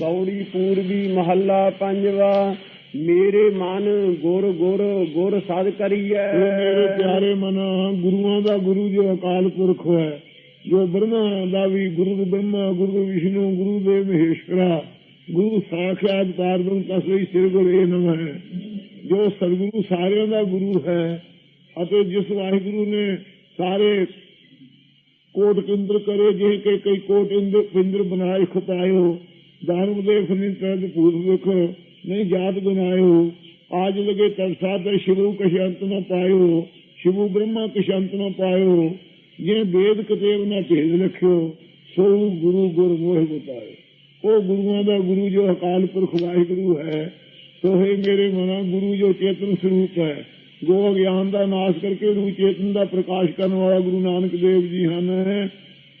ਕੌੜੀ ਪੂਰਬੀ ਮਹੱਲਾ ਪੰਜਵਾ, ਮੇਰੇ ਮਨ ਗੁਰ ਗੁਰ ਗੁਰ ਸਦ ਕਰੀਐ। ਮੇਰੇ ਪਿਆਰੇ ਮਨ, ਗੁਰੂਆਂ ਦਾ ਗੁਰੂ ਜੋ ਅਕਾਲ ਪੁਰਖ ਹੈ, ਜੋ ਬ੍ਰਹਮਾ ਦਾ ਵੀ ਗੁਰੂ ਬ੍ਰਹਮਾ, ਗੁਰੂ ਵਿਸ਼ਨੂੰ, ਗੁਰੂ ਦੇ ਮਹੇਸ਼ਵਰਾ, ਗੁਰੂ ਸਾਖਿਆਤ ਪਾਰਬ੍ਰਹਮ ਤਸਵੀ ਸਿਰ ਗੁਰ ਇਹ ਹੈ। ਜੋ ਸਤਿਗੁਰੂ ਸਾਰਿਆਂ ਦਾ ਗੁਰੂ ਹੈ ਅਤੇ ਜਿਸ ਵਾਹਿਗੁਰੂ ਨੇ ਸਾਰੇ ਕੋਟ ਕਿੰਦਰ ਕਰੇ ਜੇ ਕਈ ਕੋਟ ਇੰਦਰ ਪਿੰਦਰ ਬਣਾਏ ਖਪਾਇਓ ਦਾਨਵ ਦੇ ਫਨੀ ਤਦ ਪੂਰ ਰਖ ਨਹੀਂ ਜਾਤ ਗੁਨਾਇਓ ਆਜ ਲਗੇ ਤਰਸਾ ਤੇ ਸ਼ਿਵੂ ਕਸ਼ੰਤ ਨ ਪਾਇਓ। ਸ਼ਿਵੂ ਬ੍ਰਹਮਾ ਕਸ਼ੰਤ ਨ ਪਾਇਓ। ਜੇ ਵੇਦ ਕਤੇਵ ਨਾ ਭੇਦ ਲਖਿਓ, ਸੋ ਗੁਰੂ ਗੁਰ ਮੋਹ ਬਤਾਏ ਉਹ ਗੁਰੂਆਂ ਦਾ ਗੁਰੂ ਜੋ ਅਕਾਲ ਪੁਰਖ ਵਾਹਿਗੁਰੂ ਹੈ ਸੋਹੇ ਮੇਰੇ ਮਨਾ ਗੁਰੂ ਜੋ ਚੇਤਨ ਸਰੂਪ ਹੈ। ਜੋ ਗਿਆਨ ਦਾ ਨਾਸ਼ ਕਰਕੇ ਰੂਪ ਚੇਤਨ ਦਾ ਪ੍ਰਕਾਸ਼ ਕਰਨ ਵਾਲਾ ਗੁਰੂ ਨਾਨਕ ਦੇਵ ਜੀ ਹਨ।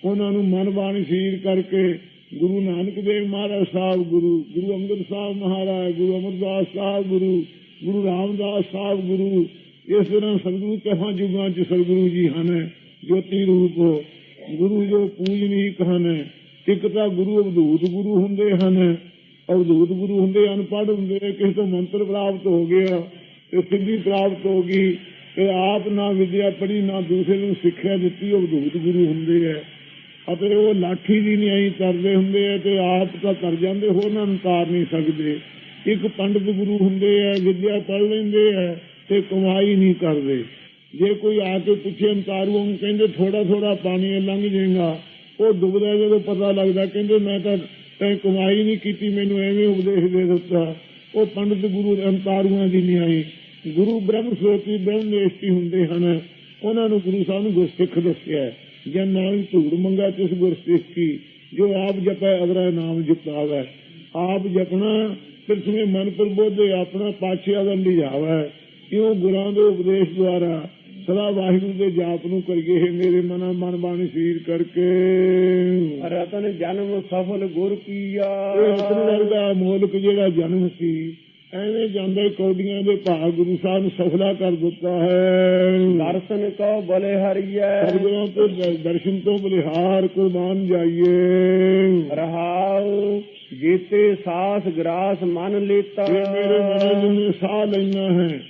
ਉਹਨਾਂ ਨੂੰ ਮਨ ਬਾਣੀ ਸੀਰ ਕਰਕੇ ਗੁਰੂ ਨਾਨਕ ਦੇਵ ਮਹਾਰਾਜ ਸਾਹਿਬ, ਗੁਰੂ ਗੁਰੂ ਅੰਗਦ ਸਾਹਿਬ ਮਹਾਰਾਜ, ਗੁਰੂ ਅਮਰਦਾਸ ਸਾਹਿਬ, ਗੁਰੂ ਗੁਰੂ ਰਾਮਦਾਸ ਸਾਹਿਬ, ਗੁਰੂ, ਇਸ ਤਰ੍ਹਾਂ ਸਤਿਗੁਰੂ ਕਹਾਂ ਜੁਗਾਂ ਚ ਸਤਿਗੁਰੂ ਜੀ ਹਨ, ਜੋਤੀ ਰੂਪ, ਗੁਰੂ ਜੋ ਪੂਜਨੀਕ ਹਨ ਇੱਕ ਤਾਂ ਗੁਰੂ ਅਵਧੂਤ ਗੁਰੂ ਹੁੰਦੇ ਹਨ, ਅਵਧੂਤ ਗੁਰੂ ਹੁੰਦੇ, ਅਨਪੜ੍ਹ ਹੁੰਦੇ, ਕਿਸੇ ਤੋਂ ਮੰਤਰ ਪ੍ਰਾਪਤ ਹੋ ਗਿਆ ਤੇ ਸਿੱਧੀ ਪ੍ਰਾਪਤ ਹੋ ਗਈ ਤੇ ਆਪ ਨਾ ਵਿਦਿਆ ਪੜੀ ਨਾ ਦੂਸਰੇ ਨੂੰ ਸਿੱਖਿਆ ਦਿੱਤੀ ਅਵਧੂਤ ਗੁਰੂ ਹੁੰਦੇ ਆ ਅਤੇ ਉਹ ਲਾਠੀ ਦੀ ਨਿਆਈ ਕਰਦੇ ਹੁੰਦੇ ਆ ਤੇ ਆਪ ਤਾਂ ਕਰ ਜਾਂਦੇ ਹੋਰਨਾਂ ਨੂੰ ਤਾਰ ਨਹੀਂ ਸਕਦੇ। ਇੱਕ ਪੰਡਤ ਗੁਰੂ ਹੁੰਦੇ ਆ, ਵਿਦਿਆ ਪੜ੍ਹ ਲੈਂਦੇ ਆ ਤੇ ਕਮਾਈ ਨਹੀਂ ਕਰਦੇ। ਜੇ ਕੋਈ ਆ ਕੇ ਪੁੱਛੇ ਅੰਤਾਰੂ ਨੂੰ ਕਹਿੰਦੇ ਥੋੜਾ ਥੋੜਾ ਪਾਣੀ ਲੰਘ ਜਾਏਗਾ। ਉਹ ਡੁੱਬਦਾ ਜਦੋਂ ਪਤਾ ਲੱਗਦਾ, ਕਹਿੰਦੇ, ਮੈਂ ਤਾਂ ਕਮਾਈ ਨਹੀਂ ਕੀਤੀ, ਮੈਨੂੰ ਐਵੇਂ ਉਪਦੇਸ਼ ਦੇ ਦਿੱਤਾ। ਉਹ ਪੰਡਤ ਗੁਰੂ ਅੰਤਾਰੂਆਂ ਦੀ ਨਿਆਈ ਗੁਰੂ ਬ੍ਰਹਮ ਸੋਤੀ ਬ੍ਰਹਮ ਨੇਸ਼ਟੀ ਹੁੰਦੇ ਹਨ। ਉਹਨਾਂ ਨੂੰ ਗੁਰੂ ਸਾਹਿਬ ਨੂੰ ਗੁਰਸਿੱਖ ਦੱਸਿਆ ਜਨ ਨਾਲ ਧੂੜ ਮੰਗਾ ਤਿਸ ਗੁਰਸਿੱਖ ਕੀ? ਜੋ ਆਪ ਜਪੈ ਅਗਰਾ ਨਾਮ ਜਪਾਵੈ। ਆਪ ਜਪਣਾ ਪ੍ਰਥਮੇ ਮਨ ਪ੍ਰਬੋਧੇ ਆਪਣਾ ਪਾਛੇ ਅਗਨ ਲਿਜਾਵੈ ਕਿਉਂ ਗੁਰਾਂ ਦੇ ਉਪਦੇਸ਼ ਦੁਆਰਾ ਸਦਾ ਵਾਹਿਗੁਰੂ ਦੇ ਜਾਪ ਨੂੰ ਕਰੀਏ ਹੈ ਮੇਰੇ ਮਨ ਮਨ ਬਾਣੀ ਸੀਰ ਕਰਕੇ। ਰਤਨ ਜਨਮ ਸਫਲ ਗੁਰ ਕੀਆ। ਇਹ ਰਤਨ ਵਰਗਾ ਮੋਲਕ ਜਿਹੜਾ ਜਨਮ ਸੀ ਐਵੇਂ ਜਾਂਦੇ ਕੌਡੀਆਂ ਦੇ ਭਾਗ ਗੁਰੂ ਸਾਹਿਬ ਨੂੰ ਸਫਲਾ ਕਰ ਦਿੱਤਾ ਹੈ। ਦਰਸ਼ਨ ਕੋ ਬਲੇ ਹਰੀਐ। ਸਤਿਗੁਰਾਂ ਤੋਂ ਦਰਸ਼ਨ ਤੋਂ ਬਲਿਹਾਰ ਕੁਰਬਾਨ ਜਾਈਏ। ਰਹਾਉ ਜੀਤੇ ਸਾਸ ਗਰਾਸ ਮਨ ਲੀਤਾ। ਇਹ ਮੇਰੇ ਮਨ ਨੂੰ ਸਾਹ ਲੈਣਾ ਹੈ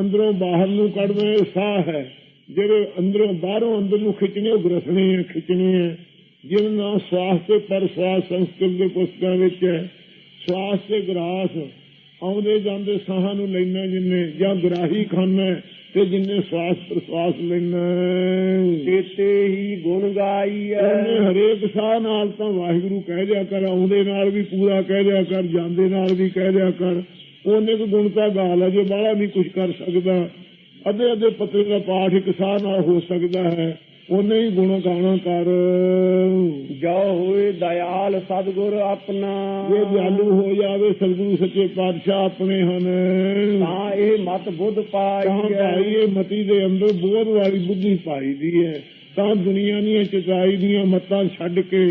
ਅੰਦਰੋਂ ਬਾਹਰ ਨੂੰ ਇਹ ਸਾਹ ਹੈ। ਜਿਹੜੇ ਅੰਦਰੋਂ ਬਾਹਰੋਂ ਅੰਦਰ ਨੂੰ ਖਿੱਚਣੇ ਉਹ ਗਰਸਣੇ ਖਿੱਚਣੇ ਜਿਹਨਾਂ ਨਾਲ ਸਵਾਸ ਤੇ ਪਰ ਸਵਾਸ ਸੰਸਕ੍ਰਿਤ ਦੇ ਪੁਸਤਕਾਂ ਵਿੱਚ ਹੈ। ਸਵਾਸ ਤੇ ਗਰਾਸ ਆਉਂਦੇ ਜਾਂਦੇ ਸਾਹਾਂ ਨੂੰ ਲੈਣਾ ਜਿੰਨੇ ਜਾਂ ਗਰਾਹੀ ਖਾਨਾ ਤੇ ਜਿੰਨੇ ਸਵਾਸ ਪ੍ਰਸਵਾਸ ਲੈਣਾ ਚੇਤੇ ਹੀ ਗੁਣ ਗਾਈਐ। ਉਹਨੇ ਹਰੇਕ ਸਾਹ ਨਾਲ ਤਾਂ ਵਾਹਿਗੁਰੂ ਕਹਿ ਦਿਆ ਕਰ ਆਉਂਦੇ ਨਾਲ ਵੀ ਪੂਰਾ ਕਹਿ ਦਿਆ ਕਰ ਜਾਂਦੇ ਨਾਲ ਵੀ ਕਹਿ ਦਿਆ ਕਰ। ਉਹਨੇ ਕੋ ਗੁਣ ਤਾਂ ਗਾਲ ਹੈ ਜੇ ਬਾਹਲਾ ਨਹੀਂ ਕੁਝ ਕਰ ਸਕਦਾ। ਅੱਧੇ ਅੱਧੇ ਪੱਤੇ ਦਾ ਪਾਠ ਇੱਕ ਸਾਹ ਨਾਲ ਹੋ ਸਕਦਾ ਹੈ। ਉਹਨੇ ਹੀ ਗੁਣ ਗਾਣਾ ਕਰ। ਜੋ ਹੋਏ ਦਇਆਲ ਸਤਗੁਰ ਆਪਣਾ। ਜੇ ਦਿਆਲੂ ਹੋ ਜਾਵੇ ਸਤਿਗੁਰੂ ਸੱਚੇ ਪਾਤਸ਼ਾਹ ਆਪਣੇ ਹਨ। ਤਾਂ ਇਹ ਮਤ ਬੁੱਧ ਤਾਂ ਪਾਈਐ ਭਾਈ ਇਹ ਮਤੀ ਦੇ ਅੰਦਰ ਬੋਧ ਵਾਲੀ ਬੁੱਧੀ ਪਾਈ ਦੀ ਹੈ। ਤਾਂ ਦੁਨੀਆ ਦੀਆਂ ਚਤਰਾਈ ਦੀਆਂ ਮਤਾਂ ਛੱਡ ਕੇ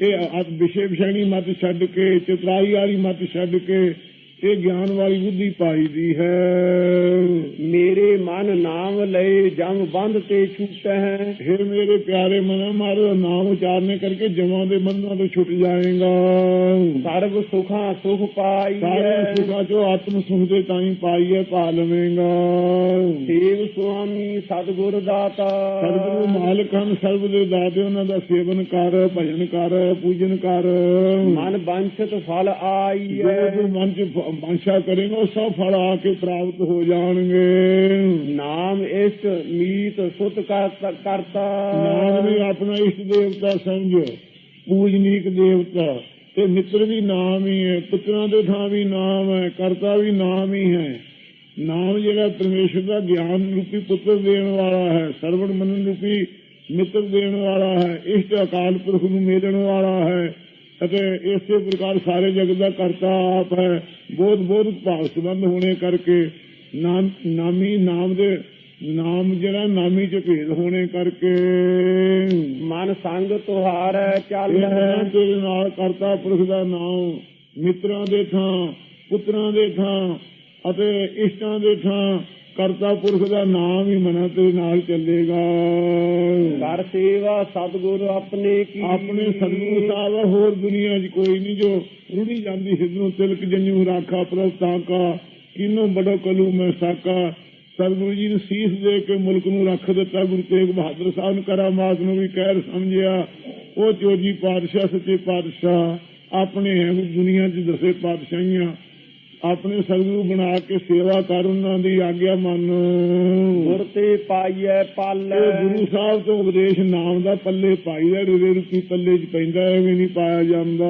ਇਹ ਅਤ ਵਿਸ਼ੇ ਵਿਸ਼ੇਣੀ ਮਤ ਛੱਡ ਕੇ ਚਤਰਾਈ ਵਾਲੀ ਮਤ ਛੱਡ ਕੇ ਇਹ ਗਿਆਨ ਵਾਲੀ ਬੁੱਧੀ ਪਾਈ ਦੀ ਹੈ। ਮੇਰੇ ਮਨ ਨਾਮ ਲਏ ਜਮ ਬੰਧ ਤੇ ਛੂਟੈ हे ਮੇਰੇ ਪਿਆਰੇ ਮਨ ਮਾਰੋ ਨਾਮ ਉਚਾਰਨੇ ਕਰਕੇ ਜਮਾਂ ਦੇ ਬੰਧਨਾਂ ਤੋਂ ਛੁੱਟ ਜਾਏਗਾ। ਸਰਬ ਸੁਖਾਂ ਸੁਖ ਸਾਰੇ ਪਾਈਐ ਸੁਖਾਂ ਚੋਂ ਆਤਮ ਸੁਖ ਦੇ ਤਾਈਂ ਪਾਈਏ ਪਾ ਲਵੇਂਗਾ। ਦੇਵ ਸੁਆਮੀ ਸਤਗੁਰ ਦਾਤਾ। ਸਤਿਗੁਰੂ ਮਾਲਕ ਹਨ ਸਰਬ ਦੇ ਦਾਤੇ ਉਹਨਾਂ ਦਾ ਸੇਵਨ ਕਰ ਭਜਨ ਕਰ ਪੂਜਨ ਕਰ। ਮਨ ਬੰਛਤ ਫਲ ਜੋ ਆਈਐ ਤੂੰ ਮਨ ਚ ਬਾਂਛਾ ਕਰੇਗਾ ਉਹ ਸਭ ਫਲ ਆ ਕੇ ਪ੍ਰਾਪਤ ਹੋ ਜਾਣਗੇ। ਨਾਮ ਇਸ਼ਟ ਮੀਤ ਸੁਤ ਕਰਤਾ। ਨਾਮ ਵੀ ਆਪਣਾ ਇਸ਼ਟ ਦੇਵਤਾ ਸਮਝ ਪੂਜਨੀਕ ਦੇਵਤਾ। ਤੇ ਮਿੱਤਰ ਵੀ ਨਾਮ ਹੀ ਹੈ ਪੁੱਤਰਾਂ ਦੇ ਥਾਂ ਵੀ ਨਾਮ ਹੈ ਕਰਤਾ ਵੀ ਨਾਮ ਹੀ ਹੈ। ਨਾਮ ਜਿਹੜਾ ਪਰਮੇਸ਼ਰ ਦਾ ਗਿਆਨ ਰੂਪੀ ਪੁੱਤਰ ਦੇਣ ਵਾਲਾ ਹੈ ਸਰਵਣ ਮੰਨਣ ਰੂਪੀ ਮਿੱਤਰ ਦੇਣ ਵਾਲਾ ਹੈ ਇਸ਼ਟ ਅਕਾਲ ਪੁਰਖ ਨੂੰ ਮਿਲਣ ਵਾਲਾ ਹੈ ਅਤੇ ਇਸੇ ਪ੍ਰਕਾਰ ਸਾਰੇ ਜਗਤ ਦਾ ਕਰਤਾ ਆਪ ਹੈ ਬਹੁਤ ਬਹੁਤ ਭਾਵ ਸੰਬੰਧ ਹੋਣੇ ਕਰਕੇ ਨਾਮ ਨਾਮੀ ਨਾਮ ਦੇ ਨਾਮ ਜਿਹੜਾ ਨਾਮੀ ਚ ਭੇਦ ਹੋਣੇ ਕਰਕੇ ਮਨ ਸੰਗ ਤੁਹਾਰੈ ਚੱਲ। ਤੇਰੇ ਨਾਲ ਕਰਤਾ ਪੁਰਖ ਦਾ ਨਾਮ ਮਿੱਤਰਾਂ ਦੇ ਥਾਂ ਪੁੱਤਰਾਂ ਦੇ ਥਾਂ ਅਤੇ ਇਸ਼ਟਾਂ ਦੇ ਥਾਂ ਕਰਤਾ ਪੁਰਖ ਦਾ ਨਾਮ ਹੀ ਮਨਾਂ ਤੇਰੇ ਨਾਲ ਚੱਲੇਗਾ। ਕਰ ਸੇਵਾ ਸਤਿਗੁਰ ਆਪਣੇ ਕੀ। ਆਪਣੇ ਸਤਿਗੁਰੂ ਸਾਹਿਬ ਹੋਰ ਦੁਨੀਆ 'ਚ ਕੋਈ ਨਹੀਂ ਜੋ ਰੁੜੀ ਜਾਂਦੀ ਹਿਰਦੋਂ ਤਿਲਕ ਜੰਜੂ ਰਾਖਾ ਪ੍ਰਸਤਾ ਕਾ ਕਿਨੋਂ ਬੜੋ ਕਲੂ ਮੈਂ ਸਾਕਾ। ਸਤਿਗੁਰੂ ਜੀ ਨੂੰ ਸੀਸ ਦੇ ਕੇ ਮੁਲਕ ਨੂੰ ਰੱਖ ਦਿੱਤਾ ਗੁਰੂ ਤੇਗ ਬਹਾਦਰ ਸਾਹਿਬ ਨੂੰ ਕਰਾਮਾਤ ਨੂੰ ਵੀ ਕਹਿਰ ਸਮਝਿਆ। ਉਹ ਚੋਜੀ ਪਾਤਸ਼ਾਹ ਸੱਚੇ ਪਾਤਸ਼ਾਹ ਆਪਣੇ ਹੈ ਦੁਨੀਆ 'ਚ ਦਸੇ ਪਾਤਸ਼ਾਹੀਆਂ। ਆਪਣੇ ਸਤਿਗੁਰੂ ਬਣਾ ਕੇ ਸੇਵਾ ਕਰ ਉਹਨਾਂ ਦੀ ਆਗਿਆ ਮੰਨ। ਗੁਰ ਤੇ ਪਾਈਐ ਪਲ ਗੁਰੂ ਸਾਹਿਬ ਤੋਂ ਉਪਦੇਸ਼ ਨਾਮ ਦਾ ਪੱਲੇ ਪਾਈ ਦਾ ਰੁਰੇ ਰੁਪੀ ਪੱਲੇ 'ਚ ਪੈਂਦਾ ਐਵੇਂ ਨਹੀਂ ਪਾਇਆ ਜਾਂਦਾ।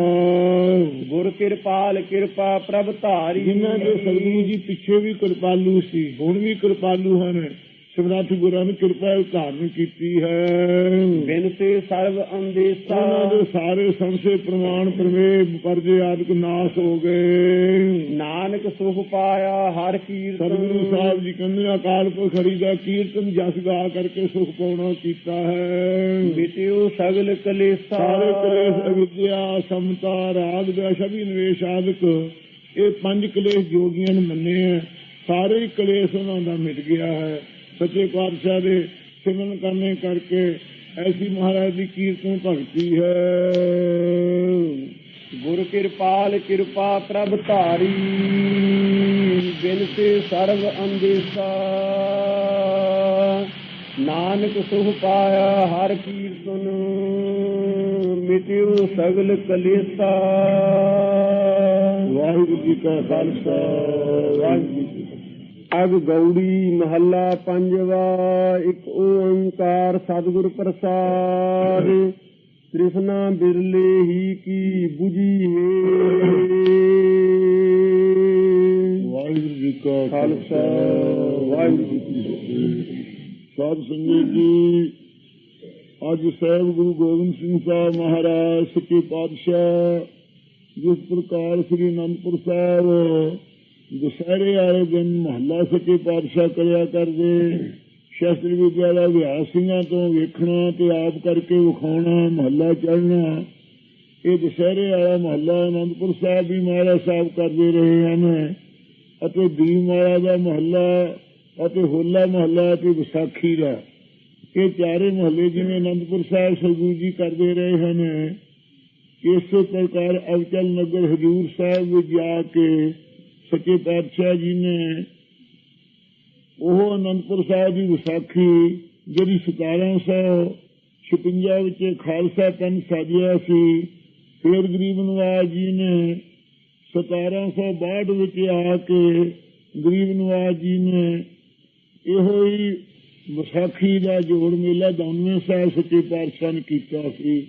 ਗੁਰ ਕਿਰਪਾਲ ਕਿਰਪਾ ਪ੍ਰਭ ਧਾਰੀ। ਜਿਨ੍ਹਾਂ ਦੇ ਸਤਿਗੁਰੂ ਜੀ ਪਿੱਛੇ ਵੀ ਕਿਰਪਾਲੂ ਸੀ ਹੁਣ ਵੀ ਕਿਰਪਾਲੂ ਹਨ। ਸਿਮਰਥ ਗੁਰਾਂ ਨੇ ਕਿਰਪਾ ਧਾਰਨ ਕੀਤੀ ਹੈ। ਬਿਨ ਤੇ ਸਰਬ ਅੰਦੇਸਾ। ਉਹਨਾਂ ਦੇ ਸਾਰੇ ਸੰਸੇ ਪ੍ਰਮਾਣ ਪ੍ਰਵੇਸ਼ ਪਰਦੇ ਆਦਿਕ ਨਾਸ ਹੋ ਗਏ। ਨਾਨਕ ਸੁਖ ਪਾਇਆ ਹਰ ਕੀਰਤਨ। ਸਤਿਗੁਰੂ ਸਾਹਿਬ ਜੀ ਕਹਿੰਦੇ ਅਕਾਲ ਪੁਰਖ ਹਰੀ ਦਾ ਕੀਰਤਨ ਜਸ ਗਾ ਕਰਕੇ ਸੁਖ ਪਾਉਣਾ ਕੀਤਾ ਹੈ। ਮਿਟਿਓ ਸਗਲ ਕਲੇਸਾ। ਸਾਰੇ ਕਲੇਸ਼ ਅਵਿਦਿਆ ਸਮਤਾ ਰਾਗ ਦਾ ਸਭੀ ਨਿਵੇਸ਼ ਆਦਿਕ ਇਹ ਪੰਜ ਕਲੇਸ਼ ਜੋਗੀਆਂ ਨੇ ਮੰਨੇ ਹੈ ਸਾਰੇ ਕਲੇਸ਼ ਉਹਨਾਂ ਦਾ ਮਿਟ ਗਿਆ ਹੈ। ਸੱਚੇ ਪਾਤਸ਼ਾਹ ਦੇ ਸਿਮਰਨ ਕਰਨੇ ਕਰਕੇ ਐਸੀ ਮਹਾਰਾਜ ਦੀ ਕੀਰਤਨ ਭਗਤੀ ਹੈ। ਗੁਰ ਕਿਰਪਾਲ ਕਿਰਪਾ ਪ੍ਰਭ ਧਾਰੀ, ਬਿਨ ਤੇ ਸਰਬ ਅੰਦੇਸਾ। ਨਾਨਕ ਸੁਖ ਪਾਇਆ ਹਰ ਕੀਰਤਨ, ਮਿਟਿਓ ਸਗਲ ਕਲੇਸਾ। ਵਾਹਿਗੁਰੂ ਜੀ ਕਾ ਖਾਲਸਾ, ਵਾਹਿਗੁਰੂ ਅਗ ਗੌੜੀ ਮਹੱਲਾ ਪੰਜਵਾ ਇੱਕ ਓੰਕਾਰ ਸਤਿਗੁਰ ਪ੍ਰਸਾਦ। ਤ੍ਰਿਸ਼ਨਾ ਬਿਰਲੇ ਹੀ ਕੀ 부ਜੀ ਹੈ ਵਾਹਿਗੁਰੂ ਜੀ ਕਾ ਖਾਲਸਾ ਵਾਹਿਗੁਰੂ ਜੀ ਕੀ ਫਤਿਹ। ਸਾਧ ਸੰਗਤ ਜੀ ਅੱਜ ਸਾਹਿਬ ਗੁਰੂ ਗੋਬਿੰਦ ਸਿੰਘ ਸਾਹਿਬ ਮਹਾਰਾਜ ਸੱਚੇ ਪਾਤਸ਼ਾਹ ਜਿਸ ਪ੍ਰਕਾਰ ਸ੍ਰੀ ਅਨੰਦਪੁਰ ਸਾਹਿਬ ਦੁਸਹਿਰੇ ਵਾਲੇ ਦਿਨ ਮਹੱਲਾ ਸੱਚੇ ਪਾਤਸ਼ਾਹ ਕਰਿਆ ਕਰਦੇ। ਸ਼ਾਸਤਰੀ ਵਿਦਿਆ ਦਾ ਅਭਿਆਸ ਸਿੰਘਾਂ ਤੋਂ ਵੇਖਣਾ ਤੇ ਆਪ ਕਰਕੇ ਵਿਖਾਉਣਾ, ਮਹੱਲਾ ਚੜਨਾ ਇਹ ਦੁਸਹਿਰੇ ਵਾਲਾ ਮਹੱਲਾ ਅਨੰਦਪੁਰ ਸਾਹਿਬ ਵੀ ਮਹਾਰਾਜ ਸਾਹਿਬ ਕਰਦੇ ਰਹੇ ਹਨ ਅਤੇ ਦੀਮਾਲਾ ਦਾ ਮਹੱਲਾ ਅਤੇ ਹੋਲਾ ਮਹੱਲਾ ਤੇ ਵਿਸਾਖੀ ਦਾ। ਇਹ ਚਾਰੇ ਮਹੱਲੇ ਜਿਵੇਂ ਅਨੰਦਪੁਰ ਸਾਹਿਬ ਸਰਗੁਰੂ ਜੀ ਕਰਦੇ ਰਹੇ ਹਨ। ਇਸੇ ਪ੍ਰਕਾਰ ਅਵਚਲ ਨਗਰ ਹਜੂਰ ਸਾਹਿਬ ਵਿੱਚ ਜਾ ਕੇ ਸੱਚੇ ਪਾਤਸ਼ਾਹ ਜੀ ਨੇ ਉਹ ਅਨੰਦਪੁਰ ਸਾਹਿਬ ਦੀ ਵਿਸਾਖੀ, ਜਿਹੜੀ 1756 ਵਿੱਚ ਖਾਲਸਾ ਪੰਥ ਸਾਜਿਆ ਸੀ, ਫਿਰ ਗਰੀਬ ਨਵਾਜ ਜੀ ਨੇ 1762 ਵਿੱਚ ਆ ਕੇ ਗਰੀਬ ਨਵਾਜ ਜੀ ਨੇ ਇਹੋ ਹੀ ਵਿਸਾਖੀ ਦਾ ਜੋੜ ਮੇਲਾ ਦੌਨਵੇਂ ਸਾਹਿਬ ਸੱਚੇ ਪਾਤਸ਼ਾਹ ਨੇ ਕੀਤਾ ਸੀ।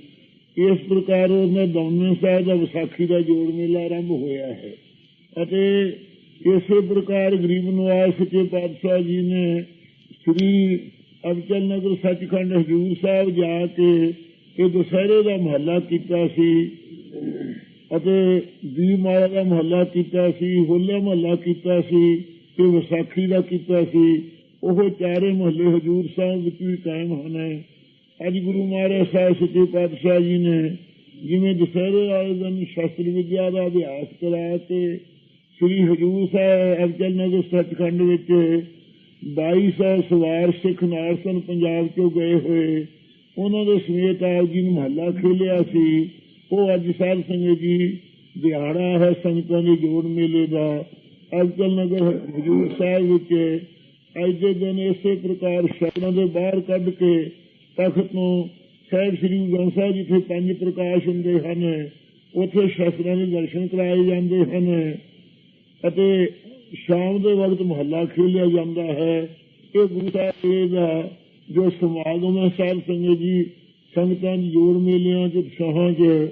ਇਸ ਪ੍ਰਕਾਰ ਉਹਨੇ ਦੌਨਵੇਂ ਸਾਹਿਬ ਦਾ ਵਿਸਾਖੀ ਦਾ ਜੋੜ ਮੇਲਾ ਆਰੰਭ ਹੋਇਆ ਹੈ। ਅਤੇ ਇਸੇ ਪ੍ਰਕਾਰ ਗਰੀਬ ਨਵਾਜ ਸੱਚੇ ਪਾਤਸ਼ਾਹ ਜੀ ਨੇ ਸ੍ਰੀ ਅਬਚਲ ਨਗਰ ਸੱਚਖੰਡ ਹਜੂਰ ਸਾਹਿਬ ਜਾ ਕੇ ਇਹ ਦੁਸਹਿਰੇ ਦਾ ਮਹੱਲਾ ਕੀਤਾ ਸੀ ਅਤੇ ਦੀਮਾਲਾ ਦਾ ਮਹੱਲਾ ਕੀਤਾ ਸੀ, ਹੋਲਾ ਮਹੱਲਾ ਕੀਤਾ ਸੀ ਤੇ ਵਿਸਾਖੀ ਦਾ ਕੀਤਾ ਸੀ। ਉਹ ਚਾਰੇ ਮਹੱਲੇ ਹਜੂਰ ਸਾਹਿਬ ਵਿੱਚ ਵੀ ਕਾਇਮ ਹਨ। ਅੱਜ ਗੁਰੂ ਮਹਾਰਾਜ ਸਾਹਿਬ ਸੱਚੇ ਪਾਤਸ਼ਾਹ ਜੀ ਨੇ ਜਿਵੇਂ ਦੁਸਹਿਰੇ ਵਾਲੇ ਦਿਨ ਸ਼ਾਸਤਰ ਵਿਦਿਆ ਦਾ ਅਭਿਆਸ ਕਰਾਇਆ ਤੇ ਸ੍ਰੀ ਹਜੂਰ ਸਾਹਿਬ ਅਬਚਲ ਨਗਰ ਸੱਚਖੰਡ ਵਿੱਚ 2200 ਸਵਾਰ ਸਿੱਖ ਨਾਲ ਸਨ ਪੰਜਾਬ ਚੋਂ ਗਏ ਹੋਏ। ਉਹਨਾਂ ਦੇ ਸਮੇਤ ਆਪ ਜੀ ਨੂੰ ਮਹੱਲਾ ਖੇਲਿਆ ਸੀ। ਉਹ ਅੱਜ ਸਾਹਿਬ ਸੰਗਤ ਜੀ, ਦਿਹਾੜਾ ਹੈ ਸੰਗਤਾਂ ਦੇ ਜੋੜ ਮੇਲੇ ਦਾ। ਅਬਚਲ ਨਗਰ ਹਜੂਰ ਸਾਹਿਬ ਵਿੱਚ ਅੱਜ ਦੇ ਦਿਨ ਇਸੇ ਪ੍ਰਕਾਰ ਸ਼ਬਦਾਂ ਦੇ ਬਾਹਰ ਕੱਢ ਕੇ ਤਖਤ ਨੂੰ ਸਾਹਿਬ ਸ੍ਰੀ ਗੁਰੂ ਗ੍ਰੰਥ ਸਾਹਿਬ ਜਿੱਥੇ ਪੰਜ ਪ੍ਰਕਾਸ਼ ਹੁੰਦੇ ਹਨ, ਉੱਥੇ ਸ਼ਸਤਰਾਂ ਦੇ ਦਰਸ਼ਨ ਕਰਾਏ ਜਾਂਦੇ ਹਨ। ਅਤੇ ਸ਼ਾਮ ਦੇ ਵਕਤ ਮੁਹੱਲਾ ਖੇਲਿਆ ਜਾਂਦਾ ਹੈ। ਇਹ ਗੁਰੂ ਸਾਹਿਬ ਜੀ ਦਾ ਜੋ ਸਮਾਗਮ ਹੈ, ਸਾਧ ਸੰਗਤ ਜੀ, ਸੰਗਤਾਂ ਦੇ ਜੋੜ ਮੇਲਿਆਂ ਚ, ਉਤਸ਼ਾਹਾਂ ਚ,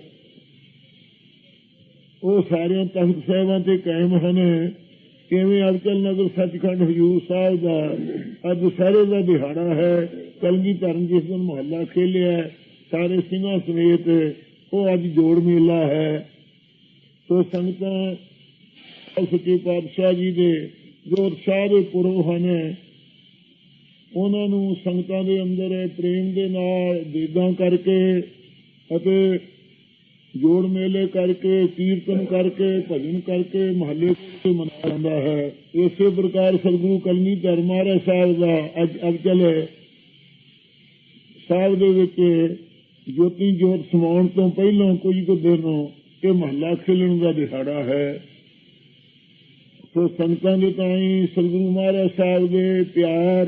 ਉਹ ਸਾਰਿਆਂ ਤਖਤ ਸਾਹਿਬਾਂ ਤੇ ਕਾਇਮ ਹਨ। ਕਿਵੇਂ ਅਬਚਲ ਨਗਰ ਸੱਚਖੰਡ ਹਜੂਰ ਸਾਹਿਬ ਦਾ ਅੱਜ ਸਾਰੇ ਦਾ ਦਿਹਾੜਾ ਹੈ, ਕਲਗੀ ਧਰਨ ਜਿਸ ਦਿਨ ਮੁਹੱਲਾ ਖੇਲਿਆ ਸਾਰੇ ਸਿੰਘਾਂ ਸਮੇਤ ਉਹ ਅੱਜ ਜੋੜ ਮੇਲਾ ਹੈ। ਸੋ ਸੰਗਤਾਂ ਸੱਚੇ ਪਾਤਸ਼ਾਹ ਜੀ ਦੇ ਜੋ ਉਤਸ਼ਾਹ ਦੇ ਪੁਰਬ ਹਨ। ਉਹਨਾਂ ਨੂੰ ਸੰਗਤਾਂ ਦੇ ਅੰਦਰ ਪ੍ਰੇਮ ਦੇ ਨਾਲ ਦੇਦਾਂ ਕਰਕੇ ਅਤੇ ਜੋੜ ਮੇਲੇ ਕਰਕੇ, ਕੀਰਤਨ ਕਰਕੇ, ਭਜਨ ਕਰਕੇ ਮਹੱਲੇ ਤੇ ਮਨਾਇਆ ਜਾਂਦਾ ਹੈ। ਇਸੇ ਪ੍ਰਕਾਰ ਸਤਿਗੁਰੂ ਕਲਨੀ ਧਰਮਾਰਾ ਸਾਹਿਬ ਦਾ ਅੱਜ ਅਵਚਲ ਸਾਹਿਬ ਦੇ ਵਿੱਚ ਜੋਤੀ ਜੋਤ ਸਮਾਉਣ ਤੋਂ ਪਹਿਲਾਂ ਕੁਝ ਕੁ ਦਿਨ ਇਹ ਮਹੱਲਾ ਖੇਲਣ ਦਾ ਦਿਹਾੜਾ ਹੈ। ਸੋ ਸੰਤਾਂ ਦੇ ਤਾਈਂ ਸਤਿਗੁਰੂ ਮਹਾਰਾਜ ਸਾਹਿਬ ਦੇ ਪਿਆਰ